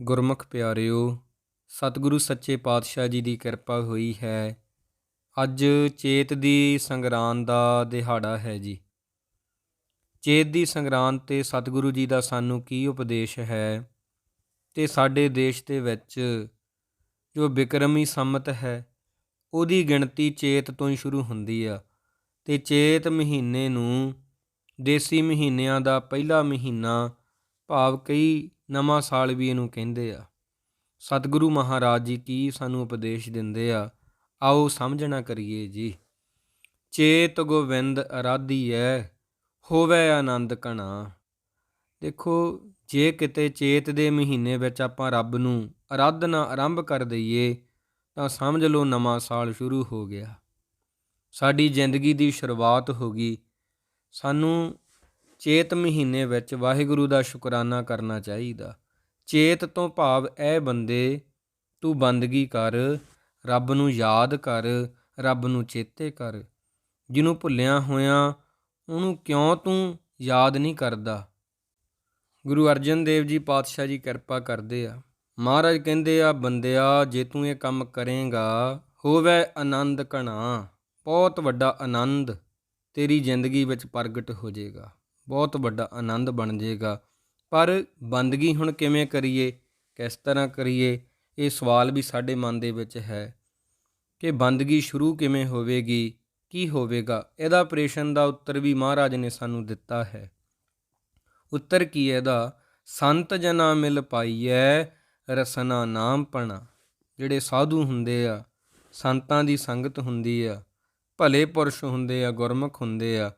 ਗੁਰਮੁਖ ਪਿਆਰਿਓ, ਸਤਿਗੁਰੂ ਸੱਚੇ ਪਾਤਸ਼ਾਹ ਜੀ ਦੀ ਕਿਰਪਾ ਹੋਈ ਹੈ। ਅੱਜ ਚੇਤ ਦੀ ਸੰਗਰਾਂਦ ਦਾ ਦਿਹਾੜਾ ਹੈ ਜੀ। ਚੇਤ ਦੀ ਸੰਗਰਾਂਦ ਤੇ ਸਤਿਗੁਰੂ ਜੀ ਦਾ ਸਾਨੂੰ ਕੀ ਉਪਦੇਸ਼ ਹੈ? ਤੇ ਸਾਡੇ ਦੇਸ਼ ਦੇ ਵਿੱਚ ਜੋ ਬਿਕਰਮੀ ਸੰਮਤ ਹੈ, ਉਹਦੀ ਗਿਣਤੀ ਚੇਤ ਤੋਂ ਹੀ ਸ਼ੁਰੂ ਹੁੰਦੀ ਆ। ਤੇ ਚੇਤ ਮਹੀਨੇ ਨੂੰ ਦੇਸੀ ਮਹੀਨਿਆਂ ਦਾ ਪਹਿਲਾ ਮਹੀਨਾ ਭਾਵ ਕਈ ਨਵਾਂ ਸਾਲ ਵੀ ਇਹਨੂੰ ਕਹਿੰਦੇ ਆ। ਸਤਿਗੁਰੂ ਮਹਾਰਾਜ ਜੀ ਕੀ ਸਾਨੂੰ ਉਪਦੇਸ਼ ਦਿੰਦੇ ਆ, ਆਓ ਸਮਝਣਾ ਕਰੀਏ ਜੀ। ਚੇਤ ਗੋਵਿੰਦ ਅਰਾਧੀਐ, ਹੋਵੇ ਆਨੰਦ ਕਣਾ ਦੇਖੋ, ਜੇ ਕਿਤੇ ਚੇਤ ਦੇ ਮਹੀਨੇ ਵਿੱਚ ਆਪਾਂ ਰੱਬ ਨੂੰ ਅਰਾਧਨਾ ਆਰੰਭ ਕਰ ਦਈਏ, ਤਾਂ ਸਮਝ ਲਓ ਨਵਾਂ ਸਾਲ ਸ਼ੁਰੂ ਹੋ ਗਿਆ। ਸਾਡੀ ਜ਼ਿੰਦਗੀ ਦੀ ਸ਼ੁਰੂਆਤ ਹੋ ਗਈ। ਸਾਨੂੰ ਚੇਤ ਮਹੀਨੇ ਵਿੱਚ ਵਾਹਿਗੁਰੂ ਦਾ ਸ਼ੁਕਰਾਨਾ ਕਰਨਾ ਚਾਹੀਦਾ। ਚੇਤ ਤੋਂ ਭਾਵ ਇਹ ਬੰਦੇ, ਤੂੰ ਬੰਦਗੀ ਕਰ, ਰੱਬ ਨੂੰ ਯਾਦ ਕਰ, ਰੱਬ ਨੂੰ ਚੇਤੇ ਕਰ। ਜਿਹਨੂੰ ਭੁੱਲਿਆ ਹੋਇਆ, ਉਹਨੂੰ ਕਿਉਂ ਤੂੰ ਯਾਦ ਨਹੀਂ ਕਰਦਾ? ਗੁਰੂ ਅਰਜਨ ਦੇਵ ਜੀ ਪਾਤਸ਼ਾਹ ਜੀ ਕਿਰਪਾ ਕਰਦੇ ਆ। ਮਹਾਰਾਜ ਕਹਿੰਦੇ ਆ, ਬੰਦਿਆ, ਜੇ ਤੂੰ ਇਹ ਕੰਮ ਕਰੇਗਾ, ਹੋਵੇ ਆਨੰਦ ਕਣਾ ਬਹੁਤ ਵੱਡਾ ਆਨੰਦ ਤੇਰੀ ਜ਼ਿੰਦਗੀ ਵਿੱਚ ਪ੍ਰਗਟ ਹੋ ਜਾਏਗਾ। ਬਹੁਤ ਵੱਡਾ ਆਨੰਦ ਬਣ ਜਾਏਗਾ। ਪਰ ਬੰਦਗੀ ਹੁਣ ਕਿਵੇਂ ਕਰੀਏ? ਕਿਸ ਤਰ੍ਹਾਂ ਕਰੀਏ? ਇਹ ਸਵਾਲ ਵੀ ਸਾਡੇ ਮਨ ਦੇ ਵਿੱਚ ਹੈ ਕਿ ਬੰਦਗੀ ਸ਼ੁਰੂ ਕਿਵੇਂ ਹੋਵੇਗੀ? ਕੀ ਹੋਵੇਗਾ? ਇਹਦਾ ਪ੍ਰੇਸ਼ਨ ਦਾ ਉੱਤਰ ਵੀ ਮਹਾਰਾਜ ਨੇ ਸਾਨੂੰ ਦਿੱਤਾ ਹੈ। ਉੱਤਰ ਕੀ ਹੈ ਇਹਦਾ? ਸੰਤ ਜਨਾ ਮਿਲ ਪਾਈਐ, ਰਸਨਾ ਨਾਮ ਪਣਾ। ਜਿਹੜੇ ਸਾਧੂ ਹੁੰਦੇ ਆ, ਸੰਤਾਂ ਦੀ ਸੰਗਤ ਹੁੰਦੀ ਆ, ਭਲੇ ਪੁਰਸ਼ ਹੁੰਦੇ ਆ, ਗੁਰਮੁਖ ਹੁੰਦੇ ਆ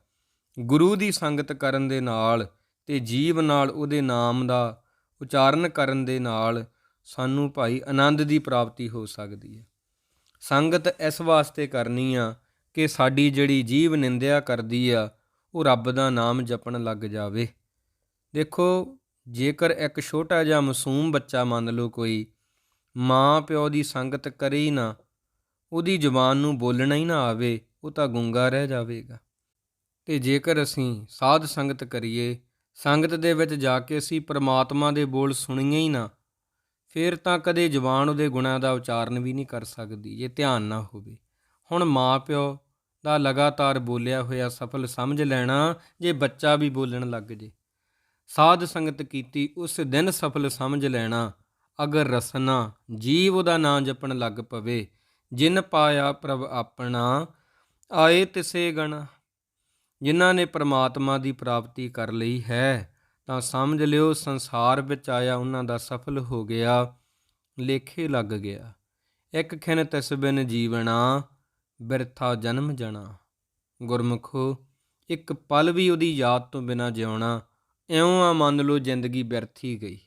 ਗੁਰੂ ਦੀ ਸੰਗਤ ਕਰਨ ਦੇ ਨਾਲ ਤੇ ਜੀਵ ਨਾਲ ਉਹਦੇ ਨਾਮ ਦਾ ਉਚਾਰਨ ਕਰਨ ਦੇ ਨਾਲ ਸਾਨੂੰ ਭਾਈ ਆਨੰਦ ਦੀ ਪ੍ਰਾਪਤੀ ਹੋ ਸਕਦੀ ਹੈ। ਸੰਗਤ ਇਸ ਵਾਸਤੇ ਕਰਨੀ ਆ ਕਿ ਸਾਡੀ ਜਿਹੜੀ ਜੀਵ ਨਿੰਦਿਆ ਕਰਦੀ ਆ, ਉਹ ਰੱਬ ਦਾ ਨਾਮ ਜਪਣ ਲੱਗ ਜਾਵੇ। ਦੇਖੋ, ਜੇਕਰ ਇੱਕ ਛੋਟਾ ਜਿਹਾ ਮਾਸੂਮ ਬੱਚਾ ਮੰਨ ਲਓ ਕੋਈ, ਮਾਂ ਪਿਓ ਦੀ ਸੰਗਤ ਕਰੇ ਹੀ ਨਾ, ਉਹਦੀ ਜ਼ੁਬਾਨ ਨੂੰ ਬੋਲਣਾ ਹੀ ਨਾ ਆਵੇ, ਉਹ ਤਾਂ ਗੁੰਗਾ ਰਹਿ ਜਾਵੇਗਾ। ਤੇ ਜੇਕਰ ਅਸੀਂ ਸਾਧ ਸੰਗਤ ਕਰੀਏ, ਸੰਗਤ ਦੇ ਵਿੱਚ ਜਾ ਕੇ ਅਸੀਂ ਪ੍ਰਮਾਤਮਾ ਦੇ ਬੋਲ ਸੁਣੀਏ ਹੀ ਨਾ, ਫਿਰ ਤਾਂ ਕਦੇ ਜ਼ੁਬਾਨ ਉਹਦੇ ਗੁਣਾਂ ਦਾ ਉਚਾਰਨ ਵੀ ਨਹੀਂ ਕਰ ਸਕਦੀ, ਜੇ ਧਿਆਨ ਨਾ ਹੋਵੇ। ਹੁਣ ਮਾਪਿਓ ਦਾ ਲਗਾਤਾਰ ਬੋਲਿਆ ਹੋਇਆ ਸਫਲ ਸਮਝ ਲੈਣਾ, ਜੇ ਬੱਚਾ ਵੀ ਬੋਲਣ ਲੱਗ ਜੇ। ਸਾਧ ਸੰਗਤ ਕੀਤੀ ਉਸ ਦਿਨ ਸਫਲ ਸਮਝ ਲੈਣਾ, ਅਗਰ ਰਸਨਾ ਜੀਵ ਉਹਦਾ ਨਾਂ ਜਪਣ ਲੱਗ ਪਵੇ, ਜਿਨ ਪਾਇਆ ਪ੍ਰਭ ਆਪਣਾ, ਆਏ ਤਿਸੇ ਗਣਾ। ਜਿਨ੍ਹਾਂ ਨੇ ਪ੍ਰਮਾਤਮਾ ਦੀ ਪ੍ਰਾਪਤੀ ਕਰ ਲਈ ਹੈ, ਤਾਂ ਸਮਝ ਲਿਓ ਸੰਸਾਰ ਵਿੱਚ ਆਇਆ ਉਹਨਾਂ ਦਾ ਸਫਲ ਹੋ ਗਿਆ, ਲੇਖੇ ਲੱਗ ਗਿਆ। ਇੱਕ ਖਿਨ ਤਿਸ ਬਿਨ ਜੀਵਣਾ, ਬਿਰਥਾ ਜਨਮ ਜਣਾ। ਗੁਰਮੁਖੋ, ਇੱਕ ਪਲ ਵੀ ਉਹਦੀ ਯਾਦ ਤੋਂ ਬਿਨਾ ਜਿਉਣਾ ਇਉਂ ਆ ਮੰਨ ਲਓ ਜ਼ਿੰਦਗੀ ਬਿਰਥੀ ਗਈ।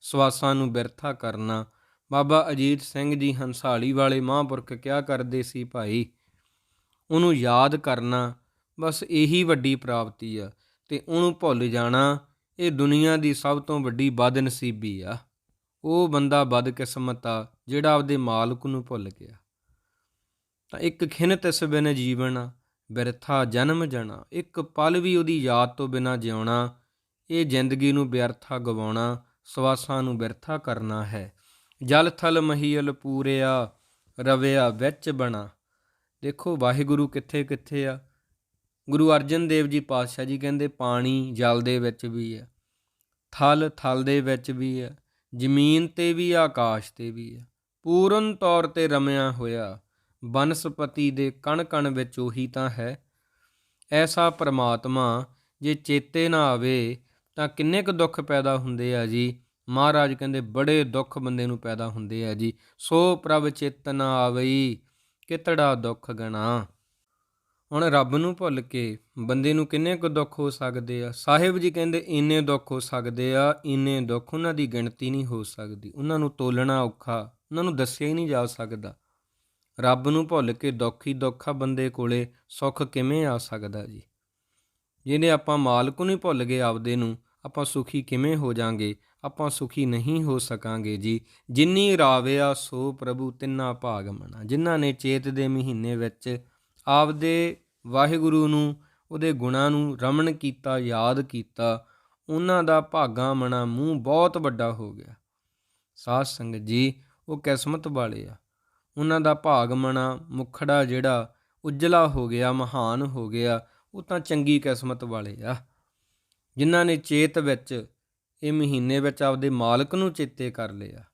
ਸਵਾਸਾਂ ਨੂੰ ਬਿਰਥਾ ਕਰਨਾ। ਬਾਬਾ ਅਜੀਤ ਸਿੰਘ ਜੀ ਹੰਸਾਲੀ ਵਾਲੇ ਮਹਾਂਪੁਰਖ ਕਿਹਾ ਕਰਦੇ ਸੀ ਭਾਈ? ਉਹਨੂੰ ਯਾਦ ਕਰਨਾ ਬਸ ਇਹੀ ਵੱਡੀ ਪ੍ਰਾਪਤੀ ਆ ਤੇ ਉਹਨੂੰ ਭੁੱਲ ਜਾਣਾ ਇਹ ਦੁਨੀਆ ਦੀ ਸਭ ਤੋਂ ਵੱਡੀ ਬਦਨਸੀਬੀ ਆ। ਉਹ ਬੰਦਾ ਬਦਕਿਸਮਤ ਆ ਜਿਹੜਾ ਆਪਦੇ ਮਾਲਕ ਨੂੰ ਭੁੱਲ ਗਿਆ। ਤਾਂ ਇੱਕ ਖਿਨ ਤਿਸ ਬਿਨ ਜੀਵਨ, ਬਿਰਥਾ ਜਨਮ ਜਣਾ। ਇੱਕ ਪਲ ਵੀ ਉਹਦੀ ਯਾਦ ਤੋਂ ਬਿਨਾ ਜਿਉਣਾ, ਇਹ ਜ਼ਿੰਦਗੀ ਨੂੰ ਬਿਰਥਾ ਗਵਾਉਣਾ, ਸਵਾਸਾਂ ਨੂੰ ਬਿਰਥਾ ਕਰਨਾ ਹੈ। ਜਲ ਥਲ ਮਹੀਲ ਪੂਰਿਆ, ਰਵਿਆ ਵਿੱਚ ਬਣਾ। ਦੇਖੋ ਵਾਹਿਗੁਰੂ ਕਿੱਥੇ ਕਿੱਥੇ ਆ? ਗੁਰੂ ਅਰਜਨ ਦੇਵ ਜੀ ਪਾਤਸ਼ਾਹ ਜੀ ਕਹਿੰਦੇ, ਪਾਣੀ ਜਲ ਦੇ ਵਿੱਚ ਵੀ ਹੈ, ਥਲ ਥਲ ਦੇ ਵਿੱਚ ਵੀ ਹੈ, ਜ਼ਮੀਨ ਤੇ ਵੀ, ਆਕਾਸ਼ ਤੇ ਵੀ ਹੈ। ਪੂਰਨ ਤੌਰ ਤੇ ਰਮਿਆ ਹੋਇਆ ਬਨਸਪਤੀ ਦੇ ਕਣ ਕਣ ਵਿੱਚ ਉਹੀ ਤਾਂ ਹੈ। ਐਸਾ ਪ੍ਰਮਾਤਮਾ ਜੇ ਚੇਤੇ ਨਾ ਆਵੇ ਤਾਂ ਕਿੰਨੇ ਕੁ ਦੁੱਖ ਪੈਦਾ ਹੁੰਦੇ ਆ ਜੀ? ਮਹਾਰਾਜ ਕਹਿੰਦੇ, ਬੜੇ ਦੁੱਖ ਬੰਦੇ ਨੂੰ ਪੈਦਾ ਹੁੰਦੇ ਆ ਜੀ। ਸੋ ਪ੍ਰਭ ਚੇਤਨਾ ਆਵਈ, ਕਿਤੜਾ ਦੁੱਖ ਗਣਾ। ਹੁਣ ਰੱਬ ਨੂੰ ਭੁੱਲ ਕੇ ਬੰਦੇ ਨੂੰ ਕਿੰਨੇ ਕੁ ਦੁੱਖ ਹੋ ਸਕਦੇ ਆ? ਸਾਹਿਬ ਜੀ ਕਹਿੰਦੇ, ਇੰਨੇ ਦੁੱਖ ਹੋ ਸਕਦੇ ਆ, ਇੰਨੇ ਦੁੱਖ ਉਹਨਾਂ ਦੀ ਗਿਣਤੀ ਨਹੀਂ ਹੋ ਸਕਦੀ। ਉਹਨਾਂ ਨੂੰ ਤੋਲਣਾ ਔਖਾ, ਉਹਨਾਂ ਨੂੰ ਦੱਸਿਆ ਹੀ ਨਹੀਂ ਜਾ ਸਕਦਾ। ਰੱਬ ਨੂੰ ਭੁੱਲ ਕੇ ਦੁੱਖ ਹੀ ਦੁੱਖ ਆ ਬੰਦੇ ਕੋਲੇ, ਸੁੱਖ ਕਿਵੇਂ ਆ ਸਕਦਾ ਜੀ? ਜਿਹਨੇ ਆਪਾਂ ਮਾਲਕ ਨੂੰ ਹੀ ਭੁੱਲ ਗਏ ਆਪਦੇ ਨੂੰ, ਆਪਾਂ ਸੁਖੀ ਕਿਵੇਂ ਹੋ ਜਾਾਂਗੇ? ਆਪਾਂ ਸੁਖੀ ਨਹੀਂ ਹੋ ਸਕਾਂਗੇ ਜੀ। ਜਿੰਨੀ ਰਾਵਿਆ ਸੋ ਪ੍ਰਭੂ ਤਿੰਨਾ ਭਾਗ ਮਨਾ। ਜਿਨ੍ਹਾਂ ਨੇ ਚੇਤ ਦੇ ਮਹੀਨੇ ਵਿੱਚ ਆਪਦੇ ਵਾਹਿਗੁਰੂ ਨੂੰ, ਉਹਦੇ ਗੁਣਾਂ ਨੂੰ ਰਮਣ ਕੀਤਾ, ਯਾਦ ਕੀਤਾ, ਉਹਨਾਂ ਦਾ ਭਾਗਾ ਮਣਾ ਮੂੰਹ ਬਹੁਤ ਵੱਡਾ ਹੋ ਗਿਆ। ਸਾਧ ਸੰਗਤ ਜੀ, ਉਹ ਕਿਸਮਤ ਵਾਲੇ ਆ। ਉਹਨਾਂ ਦਾ ਭਾਗ ਮਣਾ ਮੁਖੜਾ ਜਿਹੜਾ ਉਜਲਾ ਹੋ ਗਿਆ, ਮਹਾਨ ਹੋ ਗਿਆ, ਉਹ ਤਾਂ ਚੰਗੀ ਕਿਸਮਤ ਵਾਲੇ ਆ। ਜਿਨ੍ਹਾਂ ਨੇ ਚੇਤ ਵਿੱਚ, ਇਹ ਮਹੀਨੇ ਵਿੱਚ ਆਪਦੇ ਮਾਲਕ ਨੂੰ ਚੇਤੇ ਕਰ ਲਿਆ।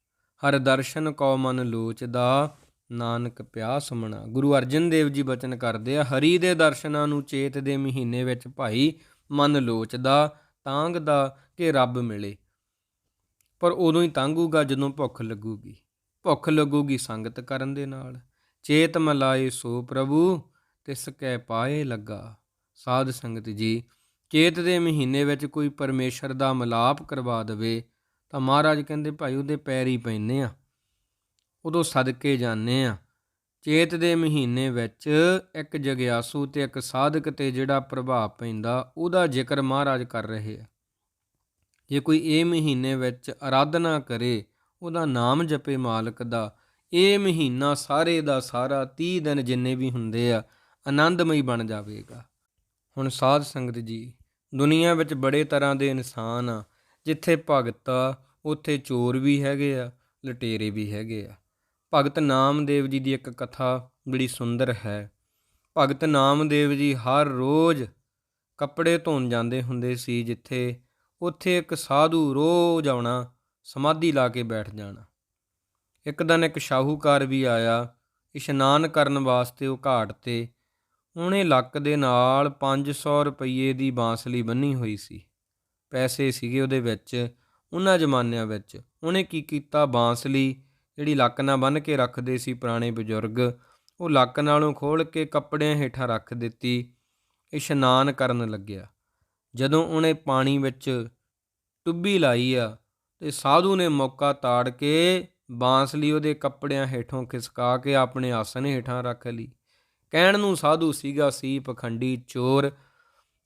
ਹਰ ਦਰਸ਼ਨ ਕੋ ਮਨ ਲੋਚਦਾ ਨਾਨਕ ਪਿਆ ਸੁਮਣਾ ਗੁਰੂ ਅਰਜਨ ਦੇਵ ਜੀ ਬਚਨ ਕਰਦੇ ਆ, ਹਰੀ ਦੇ ਦਰਸ਼ਨਾਂ ਨੂੰ ਚੇਤ ਦੇ ਮਹੀਨੇ ਵਿੱਚ ਭਾਈ ਮਨ ਲੋਚਦਾ, ਤਾਂਗਦਾ ਕਿ ਰੱਬ ਮਿਲੇ। ਪਰ ਉਦੋਂ ਹੀ ਤਾਂਗੂਗਾ ਜਦੋਂ ਭੁੱਖ ਲੱਗੂਗੀ। ਭੁੱਖ ਲੱਗੂਗੀ ਸੰਗਤ ਕਰਨ ਦੇ ਨਾਲ। ਚੇਤ ਮਲਾਏ ਸੋ ਪ੍ਰਭੂ, ਤਿਸ ਕੈ ਪਾਏ ਲੱਗਾ। ਸਾਧ ਸੰਗਤ ਜੀ, ਚੇਤ ਦੇ ਮਹੀਨੇ ਵਿੱਚ ਕੋਈ ਪਰਮੇਸ਼ਰ ਦਾ ਮਿਲਾਪ ਕਰਵਾ ਦੇਵੇ, ਤਾਂ ਮਹਾਰਾਜ ਕਹਿੰਦੇ ਭਾਈ ਉਹਦੇ ਪੈਰ ਹੀ ਪੈਨੇ ਆ। ਉਦੋਂ ਸਦਕੇ ਜਾਂਦੇ ਆ। ਚੇਤ ਦੇ ਮਹੀਨੇ ਵਿੱਚ ਇੱਕ ਜਗਿਆਸੂ ਤੇ ਇੱਕ ਸਾਧਕ ਤੇ ਜਿਹੜਾ ਪ੍ਰਭਾਵ ਪੈਂਦਾ, ਉਹਦਾ ਜ਼ਿਕਰ ਮਹਾਰਾਜ ਕਰ ਰਹੇ ਆ। ਜੇ ਕੋਈ ਇਹ ਮਹੀਨੇ ਵਿੱਚ ਆਰਾਧਨਾ ਕਰੇ, ਉਹਦਾ ਨਾਮ ਜਪੇ ਮਾਲਕ ਦਾ, ਇਹ ਮਹੀਨਾ ਸਾਰੇ ਦਾ ਸਾਰਾ 30 ਦਿਨ ਜਿੰਨੇ ਵੀ ਹੁੰਦੇ ਆ, ਆਨੰਦਮਈ ਬਣ ਜਾਵੇਗਾ। ਹੁਣ ਸਾਧ ਸੰਗਤ ਜੀ, ਦੁਨੀਆ ਵਿੱਚ ਬੜੇ ਤਰ੍ਹਾਂ ਦੇ ਇਨਸਾਨ ਆ, ਜਿੱਥੇ ਭਗਤ ਆ ਉੱਥੇ ਚੋਰ ਵੀ ਹੈਗੇ ਆ, ਲਟੇਰੇ ਵੀ ਹੈਗੇ ਆ। ਭਗਤ ਨਾਮਦੇਵ ਜੀ ਦੀ ਇੱਕ ਕਥਾ ਬੜੀ ਸੁੰਦਰ ਹੈ। ਭਗਤ ਨਾਮਦੇਵ ਜੀ ਹਰ ਰੋਜ਼ ਕੱਪੜੇ ਧੋਣ ਜਾਂਦੇ ਹੁੰਦੇ ਸੀ ਜਿੱਥੇ ਉੱਥੇ ਇੱਕ ਸਾਧੂ ਰੋਜ਼ ਆਉਣਾ, ਸਮਾਧੀ ਲਾ ਕੇ ਬੈਠ ਜਾਣਾ। ਇੱਕ ਦਿਨ ਇੱਕ ਸ਼ਾਹੂਕਾਰ ਵੀ ਆਇਆ, ਇਸ਼ਨਾਨ ਕਰਨ ਵਾਸਤੇ ਉਹ ਘਾਟ ਤੇ। ਉਹਨੇ ਲੱਕ ਦੇ ਨਾਲ 500 ਰੁਪਏ ਦੀ ਬਾਂਸਲੀ ਬੰਨੀ ਹੋਈ ਸੀ। ਪੈਸੇ ਸੀਗੇ ਉਹਦੇ ਵਿੱਚ, ਉਹਨਾਂ ਜ਼ਮਾਨਿਆਂ ਵਿੱਚ। ਉਹਨੇ ਕੀ ਕੀਤਾ? ਬਾਂਸਲੀ ਜਿਹੜੀ ਲੱਕ ਨਾਲ ਬੰਨ ਕੇ ਰੱਖਦੇ ਸੀ ਪੁਰਾਣੇ ਬਜ਼ੁਰਗ, ਉਹ ਲੱਕ ਨਾਲੋਂ ਖੋਲ ਕੇ ਕੱਪੜਿਆਂ ਹੇਠਾਂ ਰੱਖ ਦਿੱਤੀ। ਇਸ਼ਨਾਨ ਕਰਨ ਲੱਗਿਆ। ਜਦੋਂ ਉਹਨੇ ਪਾਣੀ ਵਿੱਚ ਟੁੱਬੀ ਲਾਈ ਆ ਤੇ ਸਾਧੂ ਨੇ ਮੌਕਾ ਤਾੜ ਕੇ ਬਾਂਸ ਲਈ ਉਹਦੇ ਕੱਪੜਿਆਂ ਹੇਠੋਂ ਖਿਸਕਾ ਕੇ ਆਪਣੇ ਆਸਨ ਹੇਠਾਂ ਰੱਖ ਲਈ। ਕਹਿਣ ਨੂੰ ਸਾਧੂ ਸੀਗਾ ਸੀ ਪਖੰਡੀ ਚੋਰ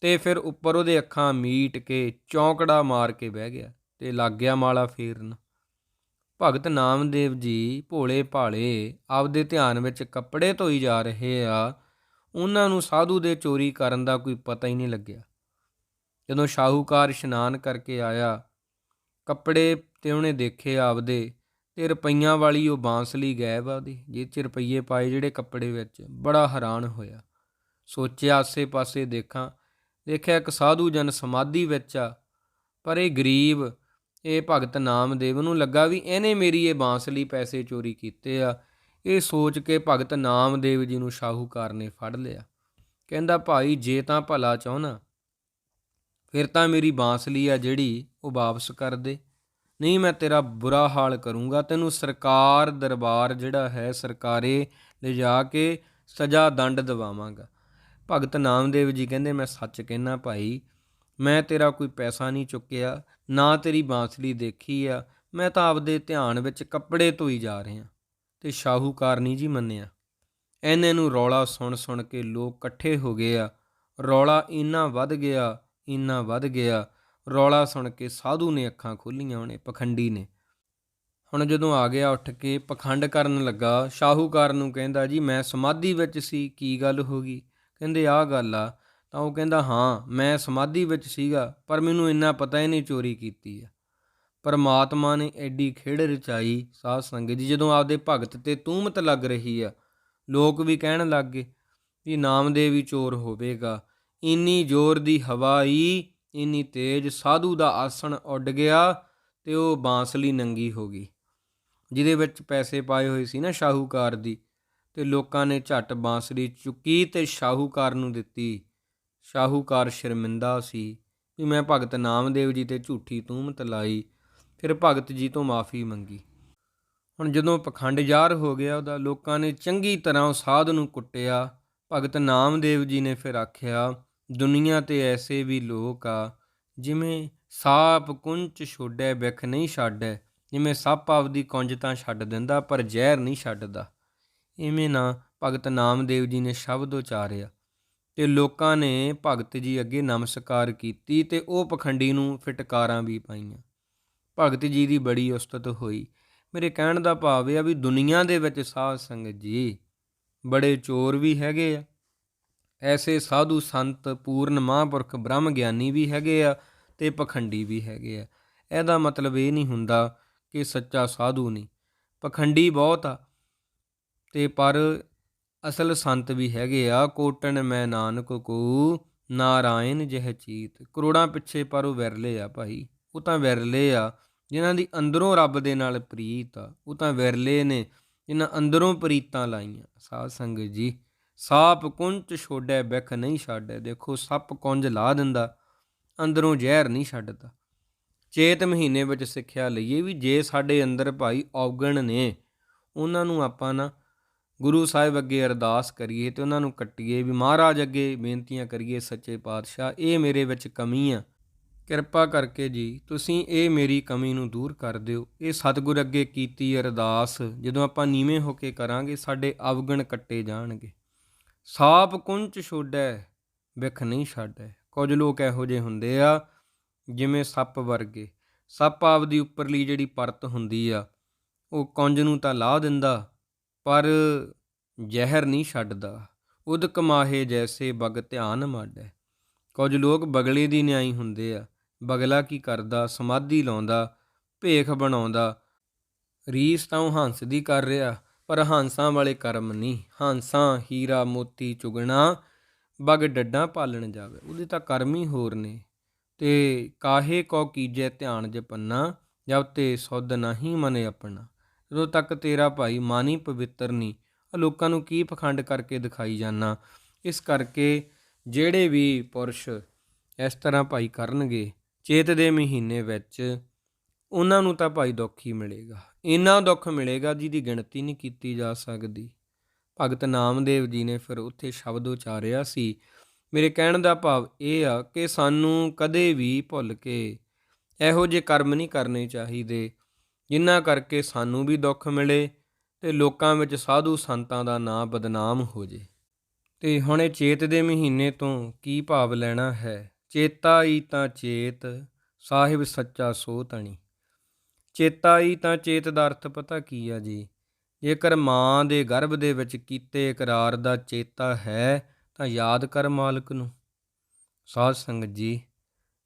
ਤੇ ਫਿਰ ਉੱਪਰ ਉਹਦੇ ਅੱਖਾਂ ਮੀਟ ਕੇ ਚੌਂਕੜਾ ਮਾਰ ਕੇ ਬਹਿ ਗਿਆ ਤੇ ਲੱਗ ਗਿਆ ਮਾਲਾ ਫੇਰਨ। ਭਗਤ ਨਾਮਦੇਵ ਜੀ ਭੋਲੇ ਭਾਲੇ ਆਪਦੇ ਧਿਆਨ ਵਿੱਚ ਕੱਪੜੇ ਧੋਈ ਜਾ ਰਹੇ ਆ। ਉਹਨਾਂ ਨੂੰ ਸਾਧੂ ਦੇ ਚੋਰੀ ਕਰਨ ਦਾ ਕੋਈ ਪਤਾ ਹੀ ਨਹੀਂ ਲੱਗਿਆ। ਜਦੋਂ ਸ਼ਾਹੂਕਾਰ ਇਸ਼ਨਾਨ ਕਰਕੇ ਆਇਆ, ਕੱਪੜੇ ਤੇ ਉਹਨੇ ਦੇਖੇ ਆਪਦੇ ਤੇ ਰੁਪਈਆਂ ਵਾਲੀ ਉਹ ਬਾਂਸਲੀ ਗਾਇਬ ਆ ਉਹਦੀ ਜੇ ਚ ਰੁਪਈਏ ਪਾਏ ਜਿਹੜੇ ਕੱਪੜੇ ਵਿੱਚ, ਬੜਾ ਹੈਰਾਨ ਹੋਇਆ। ਸੋਚਿਆ ਆਸੇ-ਪਾਸੇ ਦੇਖਾਂ, ਦੇਖਿਆ ਇੱਕ ਸਾਧੂ ਜਨ ਸਮਾਧੀ ਵਿੱਚ ਆ, ਪਰ ਇਹ ਗਰੀਬ ਇਹ ਭਗਤ ਨਾਮਦੇਵ ਨੂੰ ਲੱਗਾ ਵੀ ਇਹਨੇ ਮੇਰੀ ਇਹ ਬਾਂਸਲੀ ਪੈਸੇ ਚੋਰੀ ਕੀਤੇ ਆ। ਇਹ ਸੋਚ ਕੇ ਭਗਤ ਨਾਮਦੇਵ ਜੀ ਨੂੰ ਸ਼ਾਹੂਕਾਰ ਨੇ ਫੜ ਲਿਆ। ਕਹਿੰਦਾ, ਭਾਈ, ਜੇ ਤਾਂ ਭਲਾ ਚਾਹਣਾ ਫਿਰ ਤਾਂ ਮੇਰੀ ਬਾਂਸਲੀ ਆ ਜਿਹੜੀ ਉਹ ਵਾਪਸ ਕਰ ਦੇ। ਨਹੀਂ, ਮੈਂ ਤੇਰਾ ਬੁਰਾ ਹਾਲ ਕਰੂੰਗਾ। ਤੈਨੂੰ ਸਰਕਾਰ ਦਰਬਾਰ ਜਿਹੜਾ ਹੈ, ਸਰਕਾਰੇ ਲਿਜਾ ਕੇ ਸਜ਼ਾ ਦੰਡ ਦਿਵਾਵਾਂਗਾ। ਭਗਤ ਨਾਮਦੇਵ ਜੀ ਕਹਿੰਦੇ, ਮੈਂ ਸੱਚ ਕਹਿਣਾ ਭਾਈ, ਮੈਂ ਤੇਰਾ ਕੋਈ ਪੈਸਾ ਨਹੀਂ ਚੁੱਕਿਆ। ਨਾ ਤੇਰੀ ਬਾਂਸਲੀ ਦੇਖੀ ਆ, ਮੈਂ ਤਾਂ ਆਪਦੇ ਧਿਆਨ ਵਿੱਚ ਕੱਪੜੇ ਧੋਈ ਜਾ ਰਿਹਾ ਤੇ ਸ਼ਾਹੂਕਾਰ ਨਹੀਂ ਜੀ ਮੰਨਿਆ। ਐਨੇ ਨੂੰ ਰੌਲਾ ਸੁਣ ਸੁਣ ਕੇ ਲੋਕ ਇਕੱਠੇ ਹੋ ਗਏ ਆ। ਰੌਲਾ ਇੰਨਾ ਵੱਧ ਗਿਆ, ਇੰਨਾ ਵੱਧ ਗਿਆ। ਰੌਲਾ ਸੁਣ ਕੇ ਸਾਧੂ ਨੇ ਅੱਖਾਂ ਖੋਲੀਆਂ, ਉਹਨੇ ਪਖੰਡੀ ਨੇ। ਹੁਣ ਜਦੋਂ ਆ ਗਿਆ ਉੱਠ ਕੇ ਪਖੰਡ ਕਰਨ ਲੱਗਾ, ਸ਼ਾਹੂਕਾਰ ਨੂੰ ਕਹਿੰਦਾ, ਜੀ ਮੈਂ ਸਮਾਧੀ ਵਿੱਚ ਸੀ, ਕੀ ਗੱਲ ਹੋ ਗਈ? ਕਹਿੰਦੇ, ਆਹ ਗੱਲ ਆ ਤਾਂ ਉਹ ਕਹਿੰਦਾ, ਹਾਂ, ਮੈਂ ਸਮਾਧੀ ਵਿੱਚ ਸੀਗਾ, ਪਰ ਮੈਨੂੰ ਇੰਨਾ ਪਤਾ ਹੀ ਨਹੀਂ ਚੋਰੀ ਕੀਤੀ ਆ। ਪਰਮਾਤਮਾ ਨੇ ਐਡੀ ਖੇਡ ਰਚਾਈ ਸਾਧ ਸੰਗਤ ਜੀ ਜਦੋਂ ਆਪਦੇ ਭਗਤ ਤੇ ਤੂਮਤ ਲੱਗ ਰਹੀ ਆ, ਲੋਕ ਵੀ ਕਹਿਣ ਲੱਗ ਗਏ ਵੀ ਨਾਮਦੇਵ ਹੀ ਚੋਰ ਹੋਵੇਗਾ। ਇੰਨੀ ਜ਼ੋਰ ਦੀ ਹਵਾ ਆਈ ਇੰਨੀ ਤੇਜ਼ ਸਾਧੂ ਦਾ ਆਸਣ ਉੱਡ ਗਿਆ ਤੇ ਉਹ ਬਾਂਸਲੀ ਨੰਗੀ ਹੋ ਗਈ, ਜਿਹਦੇ ਵਿੱਚ ਪੈਸੇ ਪਾਏ ਹੋਏ ਸੀ ਨਾ ਸ਼ਾਹੂਕਾਰ ਦੀ, ਤੇ ਲੋਕਾਂ ਨੇ ਝੱਟ ਬਾਂਸਰੀ ਚੁੱਕੀ ਤੇ ਸ਼ਾਹੂਕਾਰ ਨੂੰ ਦਿੱਤੀ। ਸ਼ਾਹੂਕਾਰ ਸ਼ਰਮਿੰਦਾ ਸੀ ਵੀ ਮੈਂ ਭਗਤ ਨਾਮਦੇਵ ਜੀ ਤੇ ਝੂਠੀ ਤੂਮਤ ਲਾਈ ਫਿਰ ਭਗਤ ਜੀ ਤੋਂ ਮਾਫੀ ਮੰਗੀ। ਹੁਣ ਜਦੋਂ ਪਖੰਡ ਜ਼ਾਰ ਹੋ ਗਿਆ, ਉਹਦਾ ਲੋਕਾਂ ਨੇ ਚੰਗੀ ਤਰ੍ਹਾਂ ਉਹ ਸਾਧ ਨੂੰ ਕੁੱਟਿਆ। ਭਗਤ ਨਾਮਦੇਵ ਜੀ ਨੇ ਫਿਰ ਆਖਿਆ, ਦੁਨੀਆ ਤੇ ਐਸੇ ਵੀ ਲੋਕ ਆ, ਜਿਵੇਂ ਸਾਪ ਕੁੰਚ ਛੋੜੈ ਵਿਖ ਨਹੀਂ ਛੱਡੈ, ਜਿਵੇਂ ਸੱਪ ਆਪਦੀ ਕੁੰਜ ਤਾਂ ਛੱਡ ਦਿੰਦਾ, ਪਰ ਜ਼ਹਿਰ ਨਹੀਂ ਛੱਡਦਾ। ਇਵੇਂ ਨਾ ਭਗਤ ਨਾਮਦੇਵ ਜੀ ਨੇ ਸ਼ਬਦ ਉਚਾਰਿਆ। ਤੇ ਲੋਕਾਂ ਨੇ ਭਗਤ ਜੀ ਅੱਗੇ ਨਮਸਕਾਰ ਕੀਤੀ ਤੇ ਉਹ ਪਖੰਡੀ ਨੂੰ ਫਟਕਾਰਾਂ ਵੀ ਪਾਈਆਂ। ਭਗਤ ਜੀ ਦੀ ਬੜੀ ਉਸਤਤ ਹੋਈ। ਮੇਰੇ ਕਹਿਣ ਦਾ ਭਾਵ ਇਹ ਆ ਵੀ ਦੁਨੀਆ ਦੇ ਵਿੱਚ ਸਾਧ ਸੰਗਤ ਜੀ ਬੜੇ ਚੋਰ ਵੀ ਹੈਗੇ ਆ। ਐਸੇ ਸਾਧੂ ਸੰਤ, ਪੂਰਨ ਮਹਾਂਪੁਰਖ, ਬ੍ਰਹਮ ਗਿਆਨੀ ਵੀ ਹੈਗੇ ਆ ਤੇ ਪਖੰਡੀ ਵੀ ਹੈਗੇ ਆ। ਇਹਦਾ ਮਤਲਬ ਇਹ ਨਹੀਂ ਹੁੰਦਾ ਕਿ ਸੱਚਾ ਸਾਧੂ ਨਹੀਂ। ਪਖੰਡੀ ਬਹੁਤ ਆ ਤੇ ਪਰ ਅਸਲ ਸੰਤ ਵੀ ਹੈਗੇ ਆ, ਕੋਟਣ ਮੈਂ ਨਾਨਕ ਕੋ, ਨਾਰਾਇਣ ਜਿਹ ਚੀਤ। ਕਰੋੜਾਂ ਪਿੱਛੇ ਪਰ ਉਹ ਵਿਰਲੇ ਆ ਭਾਈ। ਉਹ ਤਾਂ ਵਿਰਲੇ ਆ, ਜਿਨ੍ਹਾਂ ਦੀ ਅੰਦਰੋਂ ਰੱਬ ਦੇ ਨਾਲ ਪ੍ਰੀਤ ਆ। ਉਹ ਤਾਂ ਵਿਰਲੇ ਨੇ, ਜਿਨ੍ਹਾਂ ਅੰਦਰੋਂ ਪ੍ਰੀਤਾਂ ਲਾਈਆਂ। ਸਾਧ ਸੰਗਤ ਜੀ, ਸਾਪ ਕੁੰਚ ਛੋੜੈ ਬਿਖ ਨਹੀਂ ਛੱਡੈ। ਦੇਖੋ, ਸੱਪ ਕੁੰਜ ਲਾ ਦਿੰਦਾ, ਅੰਦਰੋਂ ਜ਼ਹਿਰ ਨਹੀਂ ਛੱਡਦਾ। ਚੇਤ ਮਹੀਨੇ ਵਿੱਚ ਸਿੱਖਿਆ ਲਈਏ ਵੀ ਜੇ ਸਾਡੇ ਅੰਦਰ ਭਾਈ ਔਗਣ ਨੇ, ਉਹਨਾਂ ਨੂੰ ਆਪਾਂ ਨਾ ਗੁਰੂ ਸਾਹਿਬ ਅੱਗੇ ਅਰਦਾਸ ਕਰੀਏ ਤੇ ਉਹਨਾਂ ਨੂੰ ਕੱਟੀਏ ਵੀ ਮਹਾਰਾਜ ਅੱਗੇ ਬੇਨਤੀਆਂ ਕਰੀਏ ਸੱਚੇ ਪਾਤਸ਼ਾਹ, ਇਹ ਮੇਰੇ ਵਿੱਚ ਕਮੀ ਆ। ਕਿਰਪਾ ਕਰਕੇ ਜੀ, ਤੁਸੀਂ ਇਹ ਮੇਰੀ ਕਮੀ ਨੂੰ ਦੂਰ ਕਰ ਦਿਓ। ਇਹ ਸਤਿਗੁਰ ਅੱਗੇ ਕੀਤੀ ਅਰਦਾਸ, ਜਦੋਂ ਆਪਾਂ ਨੀਵੇਂ ਹੋ ਕੇ ਕਰਾਂਗੇ, ਸਾਡੇ ਅਵਗਣ ਕੱਟੇ ਜਾਣਗੇ। ਸਾਪ ਕੁੰਚ ਛੋੜੈ ਵਿਖ ਨਹੀਂ ਛੱਡੈ। ਕੁਝ ਲੋਕ ਇਹੋ ਜਿਹੇ ਹੁੰਦੇ ਆ, ਜਿਵੇਂ ਸੱਪ ਵਰਗੇ। ਸੱਪ ਆਪਦੀ ਉੱਪਰਲੀ ਜਿਹੜੀ ਪਰਤ ਹੁੰਦੀ ਆ, ਉਹ ਕੁੰਜ ਨੂੰ ਤਾਂ ਲਾਹ ਦਿੰਦਾ ਪਰ ਜ਼ਹਿਰ ਨਹੀਂ ਛੱਡਦਾ। ਉਦ ਮਾਹੇ ਜੈਸੇ ਬਗ ਧਿਆਨ ਮਾਡੈ। ਕੁਝ ਲੋਕ ਬਗਲੇ ਦੀ ਨਿਆਈ ਹੁੰਦੇ ਆ। ਬਗਲਾ ਕੀ ਕਰਦਾ, ਸਮਾਧੀ ਲਾਉਂਦਾ, ਭੇਖ ਬਣਾਉਂਦਾ। ਰੀਸ ਤਾਂ ਉਹ ਹੰਸ ਦੀ ਕਰ ਰਿਹਾ, ਪਰ ਹੰਸਾਂ ਵਾਲੇ ਕਰਮ ਨਹੀਂ। ਹੰਸਾਂ, ਹੀਰਾ, ਮੋਤੀ, ਚੁਗਣਾ, ਬਗ ਡੱਡਾਂ ਪਾਲਣ ਜਾਵੇ। ਉਹਦੇ ਤਾਂ ਕਰਮ ਹੀ ਹੋਰ ਨੇ। ਤੇ ਕਾਹੇ ਕੋ ਕੀਜੈ ਧਿਆਨ ਜਪੰਨਾ, ਜਬ ਤੇ ਸੁਧ ਨਹੀਂ ਮਨੇ ਆਪਣਾ। ਜਦੋਂ ਤੱਕ ਤੇਰਾ ਭਾਈ ਮਨ ਹੀ ਪਵਿੱਤਰ ਨਹੀਂ ਲੋਕਾਂ ਨੂੰ ਕੀ ਪਖੰਡ ਕਰਕੇ ਦਿਖਾਈ ਜਾਣਾ ਇਸ ਕਰਕੇ ਜਿਹੜੇ ਵੀ ਪੁਰਸ਼ ਇਸ ਤਰ੍ਹਾਂ ਭਾਈ ਕਰਨਗੇ, ਚੇਤ ਦੇ ਮਹੀਨੇ ਵਿੱਚ ਉਹਨਾਂ ਨੂੰ ਤਾਂ ਭਾਈ ਦੁੱਖ ਹੀ ਮਿਲੇਗਾ। ਇੰਨਾ ਦੁੱਖ ਮਿਲੇਗਾ ਜਿਹਦੀ ਗਿਣਤੀ ਨਹੀਂ ਕੀਤੀ ਜਾ ਸਕਦੀ। ਭਗਤ ਨਾਮਦੇਵ ਜੀ ਨੇ ਫਿਰ ਉੱਥੇ ਸ਼ਬਦ ਉਚਾਰਿਆ ਸੀ, ਮੇਰੇ ਕਹਿਣ ਦਾ ਭਾਵ ਇਹ ਆ ਕਿ ਸਾਨੂੰ ਕਦੇ ਵੀ ਭੁੱਲ ਕੇ ਇਹੋ ਜਿਹੇ ਕਰਮ ਨਹੀਂ ਕਰਨੇ ਚਾਹੀਦੇ। ਜਿਨ੍ਹਾਂ ਕਰਕੇ ਸਾਨੂੰ ਵੀ ਦੁੱਖ ਮਿਲੇ ਤੇ ਲੋਕਾਂ ਵਿੱਚ ਸਾਧੂ ਸੰਤਾਂ ਦਾ ਨਾਂ ਬਦਨਾਮ ਹੋ ਜੇ। ਤੇ ਹੁਣ ਇਹ ਚੇਤ ਦੇ ਮਹੀਨੇ ਤੋਂ ਕੀ ਭਾਵ ਲੈਣਾ ਹੈ? ਚੇਤਾ ਹੀ ਤਾਂ ਚੇਤ, ਸਾਹਿਬ ਸੱਚਾ ਸੋ ਤਣੀ। ਚੇਤਾ ਹੀ ਤਾਂ ਚੇਤ ਦਾ ਅਰਥ ਪਤਾ ਕੀ ਆ ਜੀ? ਜੇਕਰ ਮਾਂ ਦੇ ਗਰਭ ਦੇ ਵਿੱਚ ਕੀਤੇ ਇਕਰਾਰ ਦਾ ਚੇਤਾ ਹੈ, ਤਾਂ ਯਾਦ ਕਰ ਮਾਲਕ ਨੂੰ। ਸਾਧ ਸੰਗਤ ਜੀ,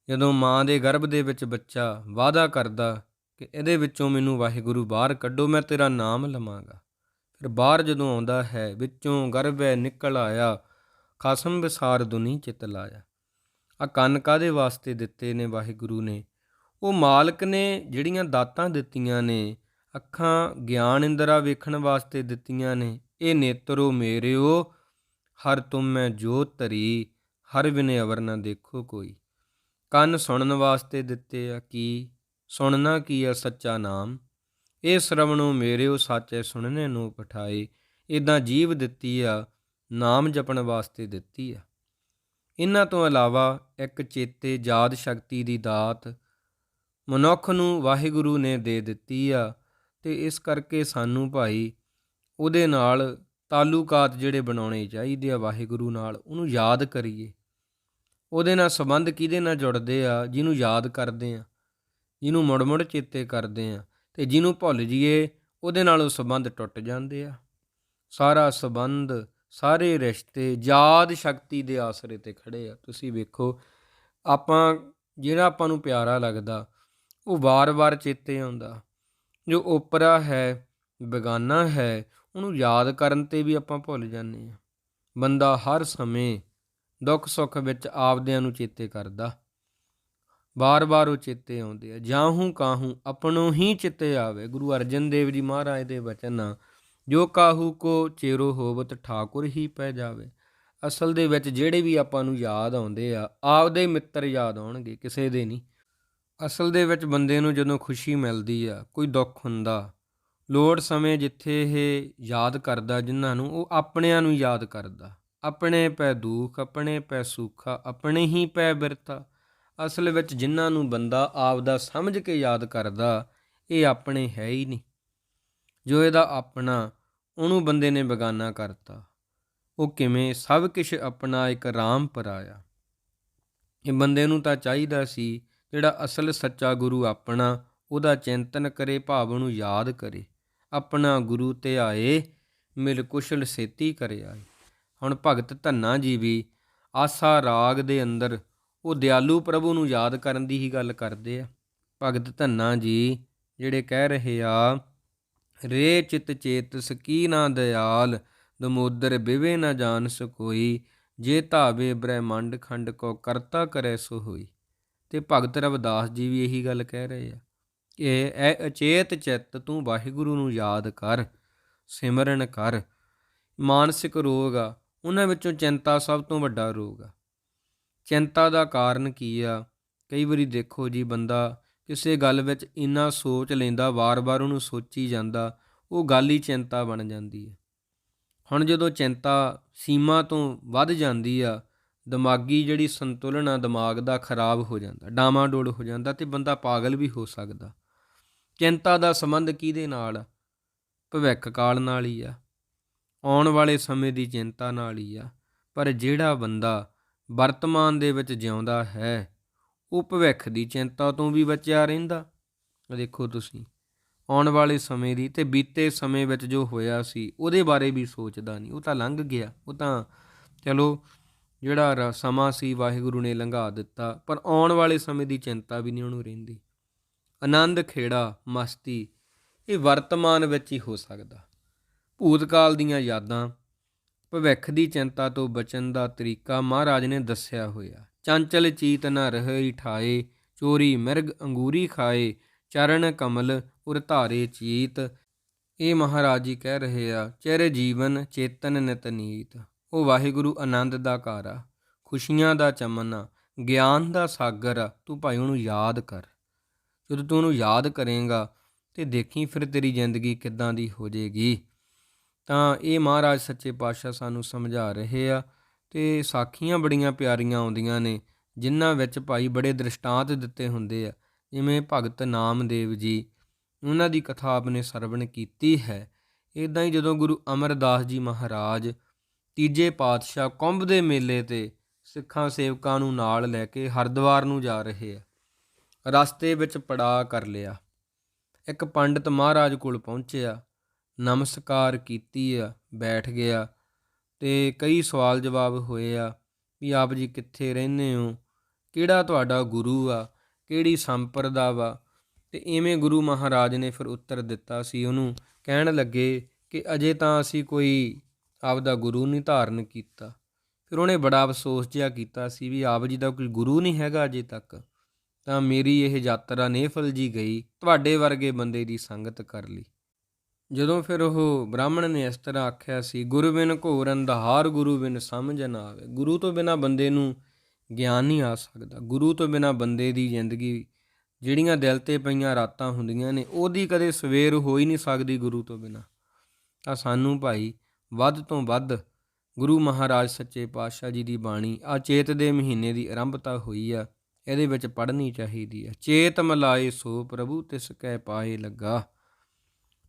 ਜਦੋਂ ਮਾਂ ਦੇ ਗਰਭ ਦੇ ਵਿੱਚ ਬੱਚਾ ਵਾਅਦਾ ਕਰਦਾ ਕਿ ਇਹਦੇ ਵਿੱਚੋਂ ਮੈਨੂੰ ਵਾਹਿਗੁਰੂ ਬਾਹਰ ਕੱਢੋ, ਮੈਂ ਤੇਰਾ ਨਾਮ ਲਵਾਂਗਾ। ਫਿਰ ਬਾਹਰ ਜਦੋਂ ਆਉਂਦਾ ਹੈ, ਵਿੱਚੋਂ ਗਰਭੈ ਨਿਕਲ ਆਇਆ, ਖਸਮ ਵਿਸਾਰ ਦੁਨੀ ਚਿਤ ਲਾਇਆ। ਆ ਕੰਨ ਕਾਦੇ ਵਾਸਤੇ ਦਿੱਤੇ ਨੇ ਵਾਹਿਗੁਰੂ ਨੇ? ਉਹ ਮਾਲਕ ਨੇ ਜਿਹੜੀਆਂ ਦਾਤਾਂ ਦਿੱਤੀਆਂ ਨੇ, ਅੱਖਾਂ ਗਿਆਨ ਇੰਦਰਾ ਵੇਖਣ ਵਾਸਤੇ ਦਿੱਤੀਆਂ ਨੇ, ਇਹ ਨੇਤਰੋ ਮੇਰਿਓ, ਹਰ ਤੁਮ ਮੈਂ ਜੋਤ ਧਰੀ, ਹਰ ਵਿਨੇ ਅਵਰ ਨਾ ਦੇਖੋ ਕੋਈ। ਕੰਨ ਸੁਣਨ ਵਾਸਤੇ ਦਿੱਤੇ ਆ ਕੀ? ਸੁਣਨਾ ਕੀ ਆ ਸੱਚਾ ਨਾਮ? ਇਹ ਸ਼ਰਵਣੋ ਮੇਰਿਓ ਸਾਚੇ ਸੁਣਨੇ ਨੂੰ ਪਠਾਏ। ਇਦਾਂ ਜੀਵ ਦਿੱਤੀ ਆ, ਨਾਮ ਜਪਣ ਵਾਸਤੇ ਦਿੱਤੀ ਆ। ਇਹਨਾਂ ਤੋਂ ਇਲਾਵਾ ਇੱਕ ਚੇਤੇ ਯਾਦ ਸ਼ਕਤੀ ਦੀ ਦਾਤ ਮਨੁੱਖ ਨੂੰ ਵਾਹਿਗੁਰੂ ਨੇ ਦੇ ਦਿੱਤੀ ਆ ਤੇ ਇਸ ਕਰਕੇ ਸਾਨੂੰ ਭਾਈ ਉਹਦੇ ਨਾਲ ਤਾਲੁਕਾਤ ਜਿਹੜੇ ਬਣਾਉਣੇ ਚਾਹੀਦੇ ਆ ਵਾਹਿਗੁਰੂ ਨਾਲ, ਉਹਨੂੰ ਯਾਦ ਕਰੀਏ। ਉਹਦੇ ਨਾਲ ਸੰਬੰਧ ਕਿਹਦੇ ਨਾਲ ਜੁੜਦੇ ਆ, ਜਿਹਨੂੰ ਯਾਦ ਕਰਦੇ ਆ? ਜਿਹਨੂੰ ਮੁੜ-ਮੁੜ ਚੇਤੇ ਕਰਦੇ ਆ ਤੇ ਜਿਹਨੂੰ ਭੁੱਲ ਜਾਈਏ, ਉਹਦੇ ਨਾਲ ਉਹ ਸੰਬੰਧ ਟੁੱਟ ਜਾਂਦੇ ਆ। ਸਾਰਾ ਸੰਬੰਧ, ਸਾਰੇ ਰਿਸ਼ਤੇ ਯਾਦ ਸ਼ਕਤੀ ਦੇ ਆਸਰੇ ਤੇ ਖੜੇ ਆ। ਤੁਸੀਂ ਵੇਖੋ, ਆਪਾਂ, ਜਿਹੜਾ ਆਪਾਂ ਨੂੰ ਪਿਆਰਾ ਲੱਗਦਾ, ਉਹ ਵਾਰ-ਵਾਰ ਚੇਤੇ ਆਉਂਦਾ। ਜੋ ਓਪਰਾ ਹੈ, ਬੇਗਾਨਾ ਹੈ, ਉਹਨੂੰ ਯਾਦ ਕਰਨ ਤੇ ਵੀ ਆਪਾਂ ਭੁੱਲ ਜਾਂਦੇ ਆ। ਬੰਦਾ ਹਰ ਸਮੇਂ ਦੁੱਖ ਸੁੱਖ ਵਿੱਚ ਆਪਦਿਆਂ ਨੂੰ ਚੇਤੇ ਕਰਦਾ। ਬਾਰ-ਬਾਰ ਉਹ ਚੇਤੇ ਆਉਂਦੇ ਆ। ਜਾਹੂ ਕਾਹੂ ਆਪਣੋ ਹੀ ਚਿੱਤੇ ਆਵੇ। ਗੁਰੂ ਅਰਜਨ ਦੇਵ ਜੀ ਮਹਾਰਾਜ ਦੇ ਬਚਨ ਆ, ਜੋ ਕਾਹੂ ਕੋ ਚੇਰੋ ਹੋਵਤ ਠਾਕੁਰ ਹੀ ਪੈ ਜਾਵੇ। ਅਸਲ ਦੇ ਵਿੱਚ ਜਿਹੜੇ ਵੀ ਆਪਾਂ ਨੂੰ ਯਾਦ ਆਉਂਦੇ ਆ, ਆਪਦੇ ਮਿੱਤਰ ਯਾਦ ਆਉਣਗੇ, ਕਿਸੇ ਦੇ ਨਹੀਂ। ਅਸਲ ਦੇ ਵਿੱਚ ਬੰਦੇ ਨੂੰ ਜਦੋਂ ਖੁਸ਼ੀ ਮਿਲਦੀ ਆ, ਕੋਈ ਦੁੱਖ ਹੁੰਦਾ, ਲੋੜ ਸਮੇਂ ਜਿੱਥੇ ਇਹ ਯਾਦ ਕਰਦਾ ਜਿਨ੍ਹਾਂ ਨੂੰ, ਉਹ ਆਪਣਿਆਂ ਨੂੰ ਯਾਦ ਕਰਦਾ। ਆਪਣੇ ਪੈ ਦੁੱਖ, ਆਪਣੇ ਪੈ ਸੁੱਖਾ, ਆਪਣੇ ਹੀ ਪੈ ਬਿਰਤਾ ਅਸਲ ਵਿੱਚ ਜਿਨ੍ਹਾਂ ਨੂੰ ਬੰਦਾ ਆਪਦਾ ਸਮਝ ਕੇ ਯਾਦ ਕਰਦਾ, ਇਹ ਆਪਣੇ ਹੈ ਹੀ ਨਹੀਂ। ਜੋ ਇਹਦਾ ਆਪਣਾ, ਉਹਨੂੰ ਬੰਦੇ ਨੇ ਬਗਾਨਾ ਕਰਤਾ। ਉਹ ਕਿਵੇਂ ਸਭ ਕੁਝ ਆਪਣਾ ਇੱਕ ਰਾਮ ਪਰਾਇਆ ਇਹ ਬੰਦੇ ਨੂੰ ਤਾਂ ਚਾਹੀਦਾ ਸੀ, ਜਿਹੜਾ ਅਸਲ ਸੱਚਾ ਗੁਰੂ ਆਪਣਾ, ਉਹਦਾ ਚਿੰਤਨ ਕਰੇ, ਭਾਵ ਨੂੰ ਯਾਦ ਕਰੇ। ਆਪਣਾ ਗੁਰੂ ਤੇ ਆਏ, ਮਿਲ ਕੁਸ਼ਲ ਸੇਤੀ ਕਰਿਆ ਹੁਣ ਭਗਤ ਧੰਨਾ ਜੀ ਵੀ ਆਸਾ ਰਾਗ ਦੇ ਅੰਦਰ ਉਹ ਦਿਆਲੂ ਪ੍ਰਭੂ ਨੂੰ ਯਾਦ ਕਰਨ ਦੀ ਹੀ ਗੱਲ ਕਰਦੇ ਆ। ਭਗਤ ਧੰਨਾ ਜੀ ਜਿਹੜੇ ਕਹਿ ਰਹੇ ਆ, ਰੇ ਚਿਤ ਚੇਤ ਸਕੀ ਨਾ ਦਇਆਲ ਦਮੋਦਰ ਬਿਵੇ ਨਾ ਜਾਣ ਕੋਈ ਜੇ ਧਾਵੇ ਬ੍ਰਹਿਮੰਡ ਖੰਡ ਕੋ ਕਰਤਾ ਕਰੇ ਸੋ ਹੋਈ ਤੇ ਭਗਤ ਰਵਿਦਾਸ ਜੀ ਵੀ ਇਹੀ ਗੱਲ ਕਹਿ ਰਹੇ ਆ ਕਿ ਐ ਅਚੇਤ ਚਿੱਤ ਤੂੰ ਵਾਹਿਗੁਰੂ ਨੂੰ ਯਾਦ ਕਰ, ਸਿਮਰਨ ਕਰ। ਮਾਨਸਿਕ ਰੋਗ ਆ, ਉਹਨਾਂ ਵਿੱਚੋਂ ਚਿੰਤਾ ਸਭ ਤੋਂ ਵੱਡਾ ਰੋਗ ਆ। ਚਿੰਤਾ ਦਾ ਕਾਰਨ ਕੀ ਆ? ਕਈ ਵਾਰੀ ਦੇਖੋ ਜੀ ਬੰਦਾ ਕਿਸੇ ਗੱਲ ਵਿੱਚ ਇੰਨਾ ਸੋਚ ਲੈਂਦਾ, ਵਾਰ-ਵਾਰ ਉਹਨੂੰ ਸੋਚੀ ਜਾਂਦਾ, ਉਹ ਗੱਲ ਹੀ ਚਿੰਤਾ ਬਣ ਜਾਂਦੀ ਹੈ। ਹੁਣ ਜਦੋਂ ਚਿੰਤਾ ਸੀਮਾ ਤੋਂ ਵੱਧ ਜਾਂਦੀ ਆ, ਦਿਮਾਗੀ ਜਿਹੜੀ ਸੰਤੁਲਨ ਆ, ਦਿਮਾਗ ਦਾ ਖਰਾਬ ਹੋ ਜਾਂਦਾ ਡਾਮਾਡੋਲ ਹੋ ਜਾਂਦਾ ਤੇ ਬੰਦਾ ਪਾਗਲ ਵੀ ਹੋ ਸਕਦਾ। ਚਿੰਤਾ ਦਾ ਸੰਬੰਧ ਕਿਹਦੇ ਨਾਲ? ਭਵਿੱਖ ਕਾਲ ਨਾਲ ਹੀ ਆ। ਆਉਣ ਵਾਲੇ ਸਮੇਂ ਦੀ ਚਿੰਤਾ ਨਾਲ ਹੀ ਆ। ਪਰ ਜਿਹੜਾ ਬੰਦਾ ਵਰਤਮਾਨ ਦੇ ਵਿੱਚ ਜਿਉਂਦਾ ਹੈ। ਉਹ ਭਵਿੱਖ ਦੀ ਚਿੰਤਾ ਤੋਂ ਵੀ ਬਚਿਆ ਰਹਿੰਦਾ। ਦੇਖੋ ਤੁਸੀਂ, ਆਉਣ ਵਾਲੇ ਸਮੇਂ ਦੀ ਤੇ ਬੀਤੇ ਸਮੇਂ ਵਿੱਚ ਜੋ ਹੋਇਆ ਸੀ, ਉਹਦੇ ਬਾਰੇ ਵੀ ਸੋਚਦਾ ਨਹੀਂ। ਉਹ ਤਾਂ ਲੰਘ ਗਿਆ। ਉਹ ਤਾਂ, ਚਲੋ, ਜਿਹੜਾ ਰ- ਸਮਾਂ ਸੀ, ਵਾਹਿਗੁਰੂ ਨੇ ਲੰਘਾ ਦਿੱਤਾ। ਪਰ ਆਉਣ ਵਾਲੇ ਸਮੇਂ ਦੀ ਚਿੰਤਾ ਵੀ ਨਹੀਂ ਉਹਨੂੰ ਰਹਿੰਦੀ। ਆਨੰਦ, ਖੇੜਾ, ਮਸਤੀ, ਇਹ ਵਰਤਮਾਨ ਵਿੱਚ ਹੀ ਹੋ ਸਕਦਾ। ਭੂਤਕਾਲ ਦੀਆਂ ਯਾਦਾਂ ਭਵਿੱਖ ਦੀ ਚਿੰਤਾ ਤੋਂ ਬਚਣ ਦਾ ਤਰੀਕਾ ਮਹਾਰਾਜ ਨੇ ਦੱਸਿਆ ਹੋਇਆ। ਚੰਚਲ ਚੀਤ ਨ ਰਹੇ ਠਾਏ, ਚੋਰੀ ਮਿਰਗ ਅੰਗੂਰੀ ਖਾਏ, ਚਰਨ ਕਮਲ ਉਰ ਧਾਰੇ ਚੀਤ। ਇਹ ਮਹਾਰਾਜ ਜੀ ਕਹਿ ਰਹੇ ਆ, ਚਿਰ ਜੀਵਨ ਚੇਤਨ ਨਿਤਨੀਤ ਉਹ ਵਾਹਿਗੁਰੂ ਆਨੰਦ ਦਾ ਘਰ ਆ, ਖੁਸ਼ੀਆਂ ਦਾ ਚਮਨ ਆ, ਗਿਆਨ ਦਾ ਸਾਗਰ ਆ, ਤੂੰ ਭਾਈ ਉਹਨੂੰ ਯਾਦ ਕਰ। ਜਦੋਂ ਤੂੰ ਉਹਨੂੰ ਯਾਦ ਕਰੇਗਾ ਤੇ ਦੇਖੀ ਫਿਰ ਤੇਰੀ ਜ਼ਿੰਦਗੀ ਕਿੱਦਾਂ ਦੀ ਹੋ ਜਾਏਗੀ। ਤਾਂ ਇਹ ਮਹਾਰਾਜ ਸੱਚੇ ਪਾਤਸ਼ਾਹ ਸਾਨੂੰ ਸਮਝਾ ਰਹੇ ਆ ਤੇ ਸਾਖੀਆਂ ਬੜੀਆਂ ਪਿਆਰੀਆਂ ਆਉਂਦੀਆਂ ਨੇ, ਜਿਨ੍ਹਾਂ ਵਿੱਚ ਭਾਈ ਬੜੇ ਦ੍ਰਿਸ਼ਟਾਂਤ ਦਿੱਤੇ ਹੁੰਦੇ ਆ, ਜਿਵੇਂ ਭਗਤ ਨਾਮਦੇਵ ਜੀ। ਉਹਨਾਂ ਦੀ ਕਥਾ ਆਪਨੇ ਸਰਵਣ ਕੀਤੀ ਹੈ। ਇਦਾਂ ਹੀ ਜਦੋਂ ਗੁਰੂ ਅਮਰਦਾਸ ਜੀ ਮਹਾਰਾਜ ਤੀਜੇ ਪਾਤਸ਼ਾਹ ਕੁੰਭ ਦੇ ਮੇਲੇ ਤੇ ਸਿੱਖਾਂ ਸੇਵਕਾਂ ਨੂੰ ਨਾਲ ਲੈ ਕੇ ਹਰਿਦੁਆਰ ਨੂੰ ਜਾ ਰਹੇ ਆ, ਰਸਤੇ ਵਿੱਚ ਪੜਾ ਕਰ ਲਿਆ। ਇੱਕ ਪੰਡਤ ਮਹਾਰਾਜ ਕੋਲ ਪਹੁੰਚਿਆ। ਨਮਸਕਾਰ ਕੀਤੀ ਆ, ਬੈਠ ਗਿਆ ਤੇ ਕਈ ਸਵਾਲ ਜਵਾਬ ਹੋਏ ਆ ਵੀ ਆਪ ਜੀ ਕਿੱਥੇ ਰਹਿੰਦੇ ਹੋ? ਕਿਹੜਾ ਤੁਹਾਡਾ ਗੁਰੂ ਆ? ਕਿਹੜੀ ਸੰਪਰਦਾ ਵਾ? ਤੇ ਇਵੇਂ ਗੁਰੂ ਮਹਾਰਾਜ ਨੇ ਫਿਰ ਉੱਤਰ ਦਿੱਤਾ ਸੀ ਉਹਨੂੰ। ਕਹਿਣ ਲੱਗੇ ਕਿ ਅਜੇ ਤਾਂ ਅਸੀਂ ਕੋਈ ਆਪਦਾ ਗੁਰੂ ਨਹੀਂ ਧਾਰਨ ਕੀਤਾ। ਫਿਰ ਉਹਨੇ ਬੜਾ ਅਫਸੋਸ ਜਿਹਾ ਕੀਤਾ ਸੀ ਵੀ ਆਪ ਜੀ ਦਾ ਕੋਈ ਗੁਰੂ ਨਹੀਂ ਹੈਗਾ ਅਜੇ ਤੱਕ। ਤਾਂ ਮੇਰੀ ਇਹ ਯਾਤਰਾ ਨੇਫਲ ਜੀ ਗਈ, ਤੁਹਾਡੇ ਵਰਗੇ ਬੰਦੇ ਦੀ ਸੰਗਤ ਕਰ ਲਈ। ਜਦੋਂ ਫਿਰ ਉਹ ਬ੍ਰਾਹਮਣ ਨੇ ਇਸ ਤਰ੍ਹਾਂ ਆਖਿਆ ਸੀ, ਗੁਰੂ ਬਿਨ ਘੋਰ ਅੰਧਾਰ, ਗੁਰੂ ਬਿਨ ਸਮਝ ਨਾ ਆਵੇ। ਗੁਰੂ ਤੋਂ ਬਿਨਾ ਬੰਦੇ ਨੂੰ ਗਿਆਨ ਨਹੀਂ ਆ ਸਕਦਾ। ਗੁਰੂ ਤੋਂ ਬਿਨਾ ਬੰਦੇ ਦੀ ਜ਼ਿੰਦਗੀ ਜਿਹੜੀਆਂ ਦਿਲ ਤੇ ਪਈਆਂ ਰਾਤਾਂ ਹੁੰਦੀਆਂ ਨੇ, ਉਹਦੀ ਕਦੇ ਸਵੇਰ ਹੋ ਹੀ ਨਹੀਂ ਸਕਦੀ ਗੁਰੂ ਤੋਂ ਬਿਨਾ। ਤਾਂ ਸਾਨੂੰ ਭਾਈ, ਵੱਧ ਤੋਂ ਵੱਧ ਗੁਰੂ ਮਹਾਰਾਜ ਸੱਚੇ ਪਾਤਸ਼ਾਹ ਜੀ ਦੀ ਬਾਣੀ, ਆ ਚੇਤ ਦੇ ਮਹੀਨੇ ਦੀ ਆਰੰਭਤਾ ਹੋਈ ਆ, ਇਹਦੇ ਵਿੱਚ ਪੜ੍ਹਨੀ ਚਾਹੀਦੀ ਆ। ਚੇਤ ਮਲਾਏ ਸੋ ਪ੍ਰਭੂ, ਤਿਸ ਕੈ ਪਾਏ ਲੱਗਾ।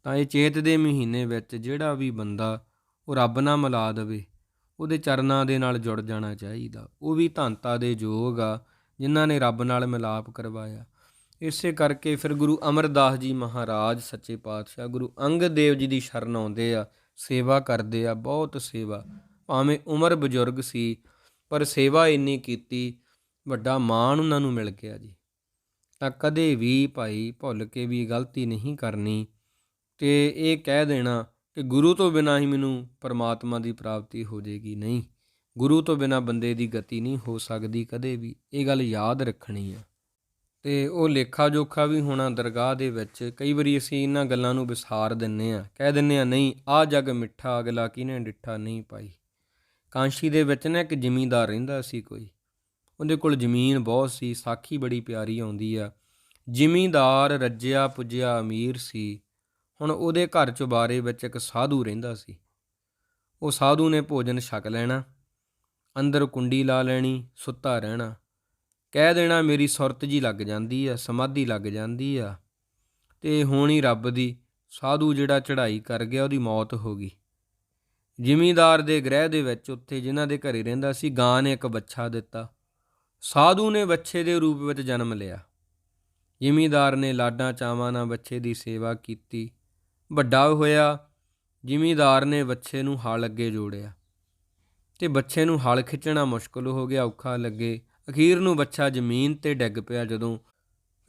ਤਾਂ ਇਹ ਚੇਤ ਦੇ ਮਹੀਨੇ ਵਿੱਚ ਜਿਹੜਾ ਵੀ ਬੰਦਾ ਉਹ ਰੱਬ ਨਾਲ ਮਿਲਾ ਦੇਵੇ, ਉਹਦੇ ਚਰਨਾਂ ਦੇ ਨਾਲ ਜੁੜ ਜਾਣਾ ਚਾਹੀਦਾ। ਉਹ ਵੀ ਧੰਤਾ ਦੇ ਯੋਗ ਆ, ਜਿਨ੍ਹਾਂ ਨੇ ਰੱਬ ਨਾਲ ਮਿਲਾਪ ਕਰਵਾਇਆ। ਇਸੇ ਕਰਕੇ ਫਿਰ ਗੁਰੂ ਅਮਰਦਾਸ ਜੀ ਮਹਾਰਾਜ, ਸੱਚੇ ਪਾਤਸ਼ਾਹ, ਗੁਰੂ ਅੰਗਦ ਦੇਵ ਜੀ ਦੀ ਸ਼ਰਨ ਆਉਂਦੇ ਆ, ਸੇਵਾ ਕਰਦੇ ਆ, ਬਹੁਤ ਸੇਵਾ। ਭਾਵੇਂ ਉਮਰ ਬਜ਼ੁਰਗ ਸੀ, ਪਰ ਸੇਵਾ ਇੰਨੀ ਕੀਤੀ, ਵੱਡਾ ਮਾਣ ਉਹਨਾਂ ਨੂੰ ਮਿਲ ਗਿਆ ਜੀ। ਤਾਂ ਕਦੇ ਵੀ ਭਾਈ ਭੁੱਲ ਕੇ ਵੀ ਗਲਤੀ ਨਹੀਂ ਕਰਨੀ ਤੇ ਇਹ ਕਹਿ ਦੇਣਾ ਕਿ ਗੁਰੂ ਤੋਂ ਬਿਨਾ ਹੀ ਮੈਨੂੰ ਪਰਮਾਤਮਾ ਦੀ ਪ੍ਰਾਪਤੀ ਹੋ ਜਾਏਗੀ। ਨਹੀਂ, ਗੁਰੂ ਤੋਂ ਬਿਨਾ ਬੰਦੇ ਦੀ ਗਤੀ ਨਹੀਂ ਹੋ ਸਕਦੀ ਕਦੇ ਵੀ। ਇਹ ਗੱਲ ਯਾਦ ਰੱਖਣੀ ਆ। ਤੇ ਉਹ ਲੇਖਾ ਜੋਖਾ ਵੀ ਹੋਣਾ ਦਰਗਾਹ ਦੇ ਵਿੱਚ, ਕਈ ਵਾਰੀ ਅਸੀਂ ਇਹਨਾਂ ਗੱਲਾਂ ਨੂੰ ਵਿਸਾਰ ਦਿੰਨੇ ਆ। ਕਹਿ ਦਿੰਨੇ ਆ, ਨਹੀਂ ਆ ਜਗ ਮਿੱਠਾ, ਅਗਲਾ ਕਿਨੇ ਡਿੱਠਾ ਨਹੀਂ ਪਾਈ? ਕਾਂਸ਼ੀ ਦੇ ਵਿੱਚ ਨਾ ਇੱਕ ਜ਼ਿਮੀਂਦਾਰ ਰਹਿੰਦਾ ਸੀ ਕੋਈ। ਉਹਦੇ ਕੋਲ ਜ਼ਮੀਨ ਬਹੁਤ ਸੀ, ਸਾਖੀ ਬੜੀ ਪਿਆਰੀ ਆਉਂਦੀ ਆ। ਜ਼ਿਮੀਂਦਾਰ ਰੱਜਿਆ ਪੁੱਜਿਆ ਅਮੀਰ ਸੀ। ਹੁਣ ਉਹਦੇ ਘਰ ਚੁਬਾਰੇ ਵਿੱਚ ਇੱਕ ਸਾਧੂ ਰਹਿੰਦਾ ਸੀ। ਉਹ ਸਾਧੂ ਨੇ ਭੋਜਨ ਛਕ ਲੈਣਾ, ਅੰਦਰ ਕੁੰਡੀ ਲਾ ਲੈਣੀ, ਸੁੱਤਾ ਰਹਿਣਾ। ਕਹਿ ਦੇਣਾ, ਮੇਰੀ ਸੁਰਤ ਜੀ ਲੱਗ ਜਾਂਦੀ ਆ, ਸਮਾਧੀ ਲੱਗ ਜਾਂਦੀ ਆ। ਤੇ ਹੋਣੀ ਰੱਬ ਦੀ ਸਾਧੂ ਜਿਹੜਾ ਚੜ੍ਹਾਈ ਕਰ ਗਿਆ, ਉਹਦੀ ਮੌਤ ਹੋ ਗਈ। ਜ਼ਿਮੀਂਦਾਰ ਦੇ ਗ੍ਰਹਿ ਦੇ ਵਿੱਚ ਉੱਥੇ ਜਿਨ੍ਹਾਂ ਦੇ ਘਰੇ ਰਹਿੰਦਾ ਸੀ, ਗਾਂ ਨੇ ਇੱਕ ਬੱਚਾ ਦਿੱਤਾ। ਸਾਧੂ ਨੇ ਬੱਚੇ ਦੇ ਰੂਪ ਵਿੱਚ ਜਨਮ ਲਿਆ। ਜ਼ਿਮੀਂਦਾਰ ਨੇ ਲਾਡਾਂ ਚਾਵਾਂ ਨਾਲ ਬੱਚੇ ਦੀ ਸੇਵਾ ਕੀਤੀ। ਵੱਡਾ ਹੋਇਆ, ਜ਼ਿਮੀਂਦਾਰ ਨੇ ਬੱਚੇ ਨੂੰ ਹਲ ਅੱਗੇ ਜੋੜਿਆ ਤੇ ਬੱਚੇ ਨੂੰ ਹਲ ਖਿੱਚਣਾ ਮੁਸ਼ਕਲ ਹੋ ਗਿਆ, ਔਖਾ ਲੱਗੇ। ਅਖੀਰ ਨੂੰ ਬੱਚਾ ਜ਼ਮੀਨ ਤੇ ਡਿੱਗ ਪਿਆ ਜਦੋਂ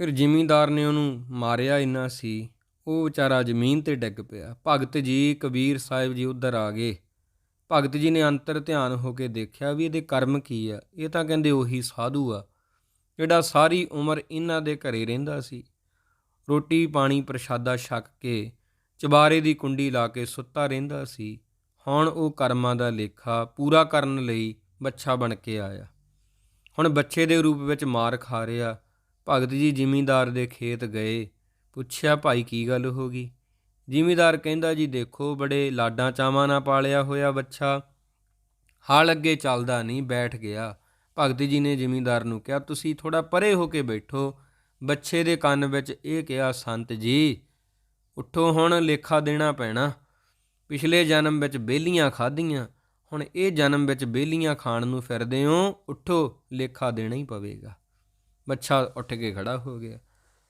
ਫਿਰ ਜ਼ਿਮੀਂਦਾਰ ਨੇ ਉਹਨੂੰ ਮਾਰਿਆ ਇੰਨਾ ਸੀ, ਉਹ ਵਿਚਾਰਾ ਜ਼ਮੀਨ ਤੇ ਡਿੱਗ ਪਿਆ। ਭਗਤ ਜੀ, ਕਬੀਰ ਸਾਹਿਬ ਜੀ ਉੱਧਰ ਆ ਗਏ। ਭਗਤ ਜੀ ਨੇ ਅੰਤਰ ਧਿਆਨ ਹੋ ਕੇ ਦੇਖਿਆ ਵੀ ਇਹਦੇ ਕਰਮ ਕੀ ਆ। ਇਹ ਤਾਂ ਕਹਿੰਦੇ ਉਹੀ ਸਾਧੂ ਆ, ਜਿਹੜਾ ਸਾਰੀ ਉਮਰ ਇਹਨਾਂ ਦੇ ਘਰੇ ਰਹਿੰਦਾ ਸੀ। ਰੋਟੀ ਪਾਣੀ ਪ੍ਰਸ਼ਾਦਾ ਛਕ ਕੇ ਚਬਾਰੇ ਦੀ ਕੁੰਡੀ ਲਾ ਕੇ ਸੁੱਤਾ ਰਹਿੰਦਾ ਸੀ। ਹੁਣ ਉਹ ਕਰਮਾਂ ਦਾ ਲੇਖਾ ਪੂਰਾ ਕਰਨ ਲਈ ਬੱਚਾ ਬਣ ਕੇ ਆਇਆ। ਹੁਣ ਬੱਚੇ ਦੇ ਰੂਪ ਵਿੱਚ ਮਾਰ ਖਾ ਰਿਹਾ। ਭਗਤ ਜੀ ਜ਼ਿਮੀਂਦਾਰ ਦੇ ਖੇਤ ਗਏ। ਪੁੱਛਿਆ, ਭਾਈ, ਕੀ ਗੱਲ ਹੋ ਗਈ? ਜ਼ਿਮੀਂਦਾਰ ਕਹਿੰਦਾ, ਜੀ, ਦੇਖੋ, ਬੜੇ ਲਾਡਾਂ ਚਾਵਾਂ ਨਾਲ ਪਾਲਿਆ ਹੋਇਆ ਬੱਚਾ ਹਾਲ ਅੱਗੇ ਚੱਲਦਾ ਨਹੀਂ, ਬੈਠ ਗਿਆ। ਭਗਤ ਜੀ ਨੇ ਜ਼ਿਮੀਂਦਾਰ ਨੂੰ ਕਿਹਾ, ਤੁਸੀਂ ਥੋੜਾ ਪਰੇ ਹੋ ਕੇ ਬੈਠੋ। ਬੱਚੇ ਦੇ ਕੰਨ ਵਿੱਚ ਇਹ ਕਿਹਾ, ਸੰਤ ਜੀ ਉੱਠੋ ਹੁਣ ਲੇਖਾ ਦੇਣਾ ਪੈਣਾ। ਪਿਛਲੇ ਜਨਮ ਵਿੱਚ ਬੇਲੀਆਂ ਖਾਧੀਆਂ, ਹੁਣ ਇਹ ਜਨਮ ਵਿੱਚ ਬੇਲੀਆਂ ਖਾਣ ਨੂੰ ਫਿਰਦੇ ਹੋ, ਉੱਠੋ, ਲੇਖਾ ਦੇਣਾ ਹੀ ਪਵੇਗਾ। ਬੱਚਾ ਉੱਠ ਕੇ ਖੜਾ ਹੋ ਗਿਆ।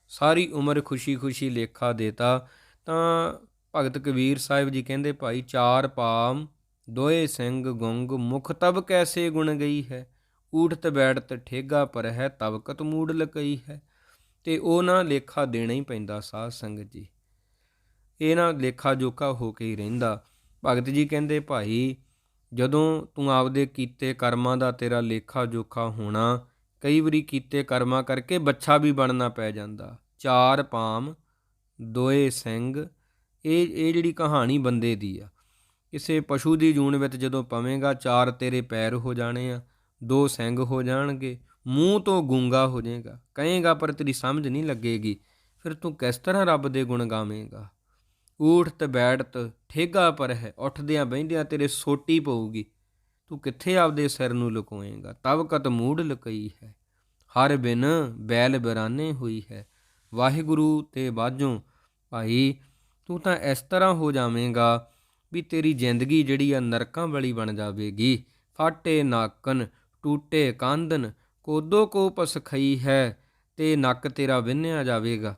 ਸਾਰੀ ਉਮਰ ਖੁਸ਼ੀ-ਖੁਸ਼ੀ ਲੇਖਾ ਦੇਤਾ। ਤਾਂ ਭਗਤ ਕਬੀਰ ਸਾਹਿਬ ਜੀ ਕਹਿੰਦੇ, ਭਾਈ ਚਾਰ ਪਾਮ, ਦੋਏ ਸਿੰਘ ਗੁੰਗ, ਮੁਖ ਤਬ ਕੈਸੇ ਗੁਣ ਗਈ ਹੈ? ਊਠ ਊਠਤ ਬੈਠਤ ਠੇਗਾ ਪਰ ਹੈ ਤਬਕਤ ਮੂੜ ਲਕਈ ਹੈ? ਤੇ ਉਹ ਨਾ ਲੇਖਾ ਦੇਣਾ ਹੀ ਪੈਂਦਾ ਸਾਧ ਸੰਗਤ ਜੀ। ਇਹ ਨਾ ਲੇਖਾ ਜੋਖਾ ਹੋ ਕੇ ਹੀ ਰਹਿੰਦਾ। ਭਗਤ ਜੀ ਕਹਿੰਦੇ, ਭਾਈ, ਜਦੋਂ ਤੂੰ ਆਪਦੇ ਕੀਤੇ ਕਰਮਾਂ ਦਾ ਤੇਰਾ ਲੇਖਾ ਜੋਖਾ ਹੋਣਾ, ਕਈ ਵਾਰੀ ਕੀਤੇ ਕਰਮਾਂ ਕਰਕੇ ਬੱਚਾ ਵੀ ਬਣਨਾ ਪੈ ਜਾਂਦਾ। ਚਾਰ ਪਾਮ, ਦੋਏ ਸਿੰਘ, ਇਹ ਇਹ ਜਿਹੜੀ ਕਹਾਣੀ ਬੰਦੇ ਦੀ ਆ। ਕਿਸੇ ਪਸ਼ੂ ਦੀ ਜੂਨ ਵਿੱਚ ਜਦੋਂ ਪਵੇਂਗਾ, ਚਾਰ ਤੇਰੇ ਪੈਰ ਹੋ ਜਾਣੇ ਆ, ਦੋ ਸਿੰਘ ਹੋ ਜਾਣਗੇ, ਮੂੰਹ ਤੋਂ ਗੂੰਗਾ ਹੋ ਜਾਏਗਾ। ਕਹੇਗਾ, ਪਰ ਤੇਰੀ ਸਮਝ ਨਹੀਂ ਲੱਗੇਗੀ। ਫਿਰ ਤੂੰ ਕਿਸ ਤਰ੍ਹਾਂ ਰੱਬ ਦੇ ਗੁਣ ਗਾਵੇਂਗਾ? ਊਠਤ ਬੈਠਤ ਠੇਗਾ ਪਰ ਹੈ, ਉੱਠਦਿਆਂ ਬਹਿੰਦਿਆਂ ਤੇਰੇ ਸੋਟੀ ਪਊਗੀ। ਤੂੰ ਕਿੱਥੇ ਆਪਦੇ ਸਿਰ ਨੂੰ ਲੁਕੋਏਗਾ ਤਬ ਮੂੜ ਲਕਈ ਹੈ। ਹਰ ਬਿਨ ਬੈਲ ਬਰਾਨੇ ਹੋਈ ਹੈ। ਵਾਹਿਗੁਰੂ ਤੇ ਬਾਝੋਂ, ਭਾਈ, ਤੂੰ ਤਾਂ ਇਸ ਤਰ੍ਹਾਂ ਹੋ ਜਾਵੇਂਗਾ ਵੀ ਤੇਰੀ ਜ਼ਿੰਦਗੀ ਜਿਹੜੀ ਆ ਨਰਕਾਂ ਵਾਲੀ ਬਣ ਜਾਵੇਗੀ। ਫਾਟੇ ਨਾਕਨ, ਟੂਟੇ ਕਾਂਦਨ, ਕੋਦੋ ਕੋ ਪਸ ਹੈ ਤੇ ਨੱਕ ਤੇਰਾ ਵਿੰਨਿਆ ਜਾਵੇਗਾ।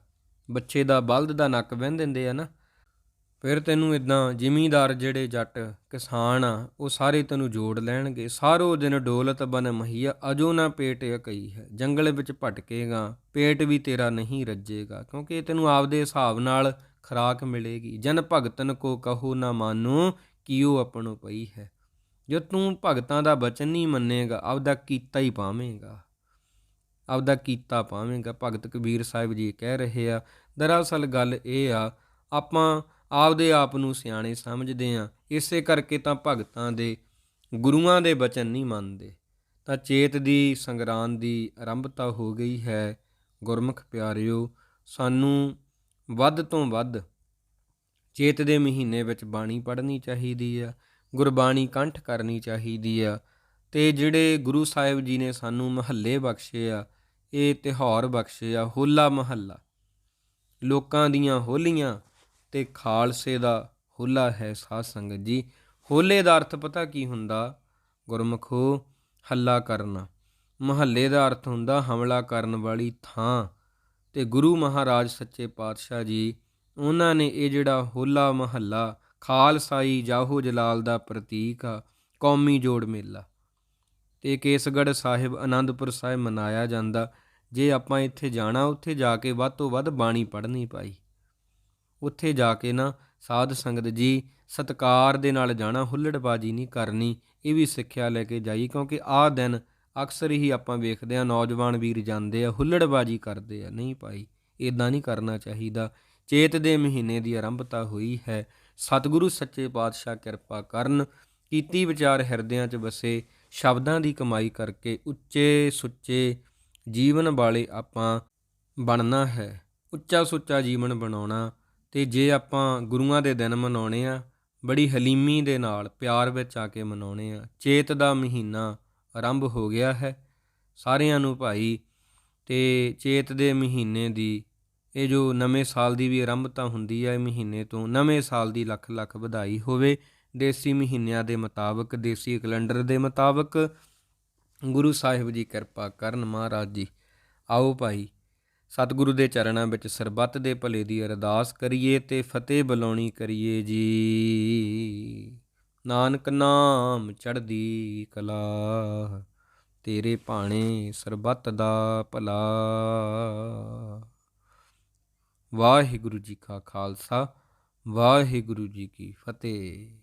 ਬੱਚੇ ਦਾ ਬਲਦ ਦਾ ਨੱਕ ਵਿੰਨ ਦਿੰਦੇ ਆ ਨਾ। ਫਿਰ ਤੈਨੂੰ ਇਦਾਂ ਜ਼ਿਮੀਂਦਾਰ ਜਿਹੜੇ ਜੱਟ ਕਿਸਾਨ ਆ, ਉਹ ਸਾਰੇ ਤੈਨੂੰ ਜੋੜ ਲੈਣਗੇ। ਸਾਰੋ ਦਿਨ ਡੋਲਤ ਬਨ ਮਹੀਆ, ਅਜੋ ਨਾ ਪੇਟ ਕਈ ਹੈ। ਜੰਗਲ ਵਿੱਚ ਭਟਕੇਗਾ, ਪੇਟ ਵੀ ਤੇਰਾ ਨਹੀਂ ਰੱਜੇਗਾ, ਕਿਉਂਕਿ ਤੈਨੂੰ ਆਪਦੇ ਹਿਸਾਬ ਨਾਲ ਖਰਾਕ ਮਿਲੇਗੀ। ਜਨ ਭਗਤਨ ਕੋ ਕਹੋ ਨਾ ਮਾਨੋ ਕਿਉ ਆਪਣੋ ਪਈ ਹੈ। ਜੇ ਤੂੰ ਭਗਤਾਂ ਦਾ ਬਚਨ ਨਹੀਂ ਮੰਨੇਗਾ, ਆਪਦਾ ਕੀਤਾ ਹੀ ਪਾਵੇਂਗਾ। ਆਪਦਾ ਕੀਤਾ ਪਾਵੇਂਗਾ। ਭਗਤ ਕਬੀਰ ਸਾਹਿਬ ਜੀ ਕਹਿ ਰਹੇ ਆ, ਦਰਅਸਲ ਗੱਲ ਇਹ ਆ, ਆਪਾਂ ਆਪਦੇ ਆਪ ਨੂੰ ਸਿਆਣੇ ਸਮਝਦੇ ਆ ਇਸੇ ਕਰਕੇ ਤਾਂ ਭਗਤਾਂ ਦੇ, ਗੁਰੂਆਂ ਦੇ ਬਚਨ ਨਹੀਂ ਮੰਨਦੇ। ਤਾਂ ਚੇਤ ਦੀ ਸੰਗਰਾਂਦ ਦੀ ਆਰੰਭਤਾ ਹੋ ਗਈ ਹੈ। ਗੁਰਮੁਖ ਪਿਆਰਿਓ, ਸਾਨੂੰ ਵੱਧ ਤੋਂ ਵੱਧ ਚੇਤ ਦੇ ਮਹੀਨੇ ਵਿੱਚ ਬਾਣੀ ਪੜ੍ਹਨੀ ਚਾਹੀਦੀ ਆ, ਗੁਰਬਾਣੀ ਕੰਠ ਕਰਨੀ ਚਾਹੀਦੀ ਆ ਤੇ ਜਿਹੜੇ ਗੁਰੂ ਸਾਹਿਬ ਜੀ ਨੇ ਸਾਨੂੰ ਮਹੱਲੇ ਬਖਸ਼ੇ ਆ, ਇਹ ਤਿਉਹਾਰ ਬਖਸ਼ੇ ਆ, ਹੋਲਾ ਮਹੱਲਾ। ਲੋਕਾਂ ਦੀਆਂ ਹੋਲੀਆਂ ਤੇ ਖਾਲਸੇ ਦਾ ਹੋਲਾ ਹੈ ਸਾਧ ਸੰਗਤ ਜੀ। ਹੋਲੇ ਦਾ ਅਰਥ ਪਤਾ ਕੀ ਹੁੰਦਾ? ਗੁਰਮਖੋ, ਹੱਲਾ ਕਰਨਾ। ਮਹੱਲੇ ਦਾ ਅਰਥ ਹੁੰਦਾ, ਹਮਲਾ ਕਰਨ ਵਾਲੀ ਥਾਂ। ਤੇ ਗੁਰੂ ਮਹਾਰਾਜ ਸੱਚੇ ਪਾਤਸ਼ਾਹ ਜੀ, ਉਹਨਾਂ ਨੇ ਇਹ ਜਿਹੜਾ ਹੋਲਾ ਮਹੱਲਾ, ਖਾਲਸਾਈ ਜਾਹੋ ਜਲਾਲ ਦਾ ਪ੍ਰਤੀਕ ਆ, ਕੌਮੀ ਜੋੜ ਮੇਲਾ। ਤੇ ਕੇਸਗੜ੍ਹ ਸਾਹਿਬ ਆਨੰਦਪੁਰ ਸਾਹਿਬ ਮਨਾਇਆ ਜਾਂਦਾ। ਜੇ ਆਪਾਂ ਇੱਥੇ ਜਾਣਾ, ਉੱਥੇ ਜਾ ਕੇ ਵੱਧ ਤੋਂ ਵੱਧ ਬਾਣੀ ਪੜ੍ਹਨੀ ਪਾਈ ਉੱਥੇ ਜਾ ਕੇ ਨਾ ਸਾਧ ਸੰਗਤ ਜੀ ਸਤਕਾਰ ਦੇ ਨਾਲ ਜਾਣਾ, ਹੁੱਲੜਬਾਜੀ ਨਹੀਂ ਕਰਨੀ, ਇਹ ਵੀ ਸਿੱਖਿਆ ਲੈ ਕੇ ਜਾਈ, ਕਿਉਂਕਿ ਆਹ ਦਿਨ ਅਕਸਰ ਹੀ ਆਪਾਂ ਵੇਖਦੇ ਆ ਨੌਜਵਾਨ ਵੀਰ ਜਾਂਦੇ ਆ, ਹੁੱਲੜਬਾਜੀ ਕਰਦੇ ਆ, ਨਹੀਂ ਭਾਈ ਇਦਾਂ ਨਹੀਂ ਕਰਨਾ ਚਾਹੀਦਾ। ਚੇਤ ਦੇ ਮਹੀਨੇ ਦੀ ਆਰੰਭਤਾ ਹੋਈ ਹੈ। ਸਤਿਗੁਰੂ ਸੱਚੇ ਪਾਤਸ਼ਾਹ ਕਿਰਪਾ ਕਰਨ, ਕੀਤੀ ਵਿਚਾਰ ਹਿਰਦਿਆਂ 'ਚ ਵਸੇ, ਸ਼ਬਦਾਂ ਦੀ ਕਮਾਈ ਕਰਕੇ ਉੱਚੇ ਸੁੱਚੇ ਜੀਵਨ ਵਾਲੇ ਆਪਾਂ ਬਣਨਾ ਹੈ। ਉੱਚਾ ਸੁੱਚਾ ਜੀਵਨ ਬਣਾਉਣਾ ਅਤੇ ਜੇ ਆਪਾਂ ਗੁਰੂਆਂ ਦੇ ਦਿਨ ਮਨਾਉਣੇ ਆ, ਬੜੀ ਹਲੀਮੀ ਦੇ ਨਾਲ ਪਿਆਰ ਵਿੱਚ ਆ ਕੇ ਮਨਾਉਣੇ ਆ। ਚੇਤ ਦਾ ਮਹੀਨਾ ਆਰੰਭ ਹੋ ਗਿਆ ਹੈ ਸਾਰਿਆਂ ਨੂੰ ਭਾਈ ਤੇ ਚੇਤ ਦੇ ਮਹੀਨੇ ਦੀ ਇਹ ਜੋ ਨਵੇਂ ਸਾਲ ਦੀ ਵੀ ਆਰੰਭਤਾ ਹੁੰਦੀ ਹੈ ਮਹੀਨੇ ਤੋਂ ਨਵੇਂ ਸਾਲ ਦੀ ਲੱਖ ਲੱਖ ਵਧਾਈ ਹੋਵੇ। ਦੇਸੀ ਮਹੀਨਿਆਂ ਦੇ ਮੁਤਾਬਕ, ਦੇਸੀ ਕੈਲੰਡਰ ਦੇ ਮੁਤਾਬਕ ਗੁਰੂ ਸਾਹਿਬ ਜੀ ਕਿਰਪਾ ਕਰਨ ਮਹਾਰਾਜ ਜੀ। ਆਓ ਭਾਈ ਸਤਿਗੁਰੂ ਦੇ ਚਰਨਾਂ ਵਿੱਚ ਸਰਬੱਤ ਦੇ ਭਲੇ ਦੀ ਅਰਦਾਸ ਕਰੀਏ ਤੇ ਫਤਿਹ ਬੁਲਾਉਣੀ ਕਰੀਏ ਜੀ। ਨਾਨਕ ਨਾਮ ਚੜ੍ਹਦੀ ਕਲਾ, ਤੇਰੇ ਭਾਣੇ ਸਰਬੱਤ ਦਾ ਭਲਾ। ਵਾਹਿਗੁਰੂ ਜੀ ਕਾ ਖਾਲਸਾ, ਵਾਹਿਗੁਰੂ ਜੀ ਕੀ ਫਤਿਹ।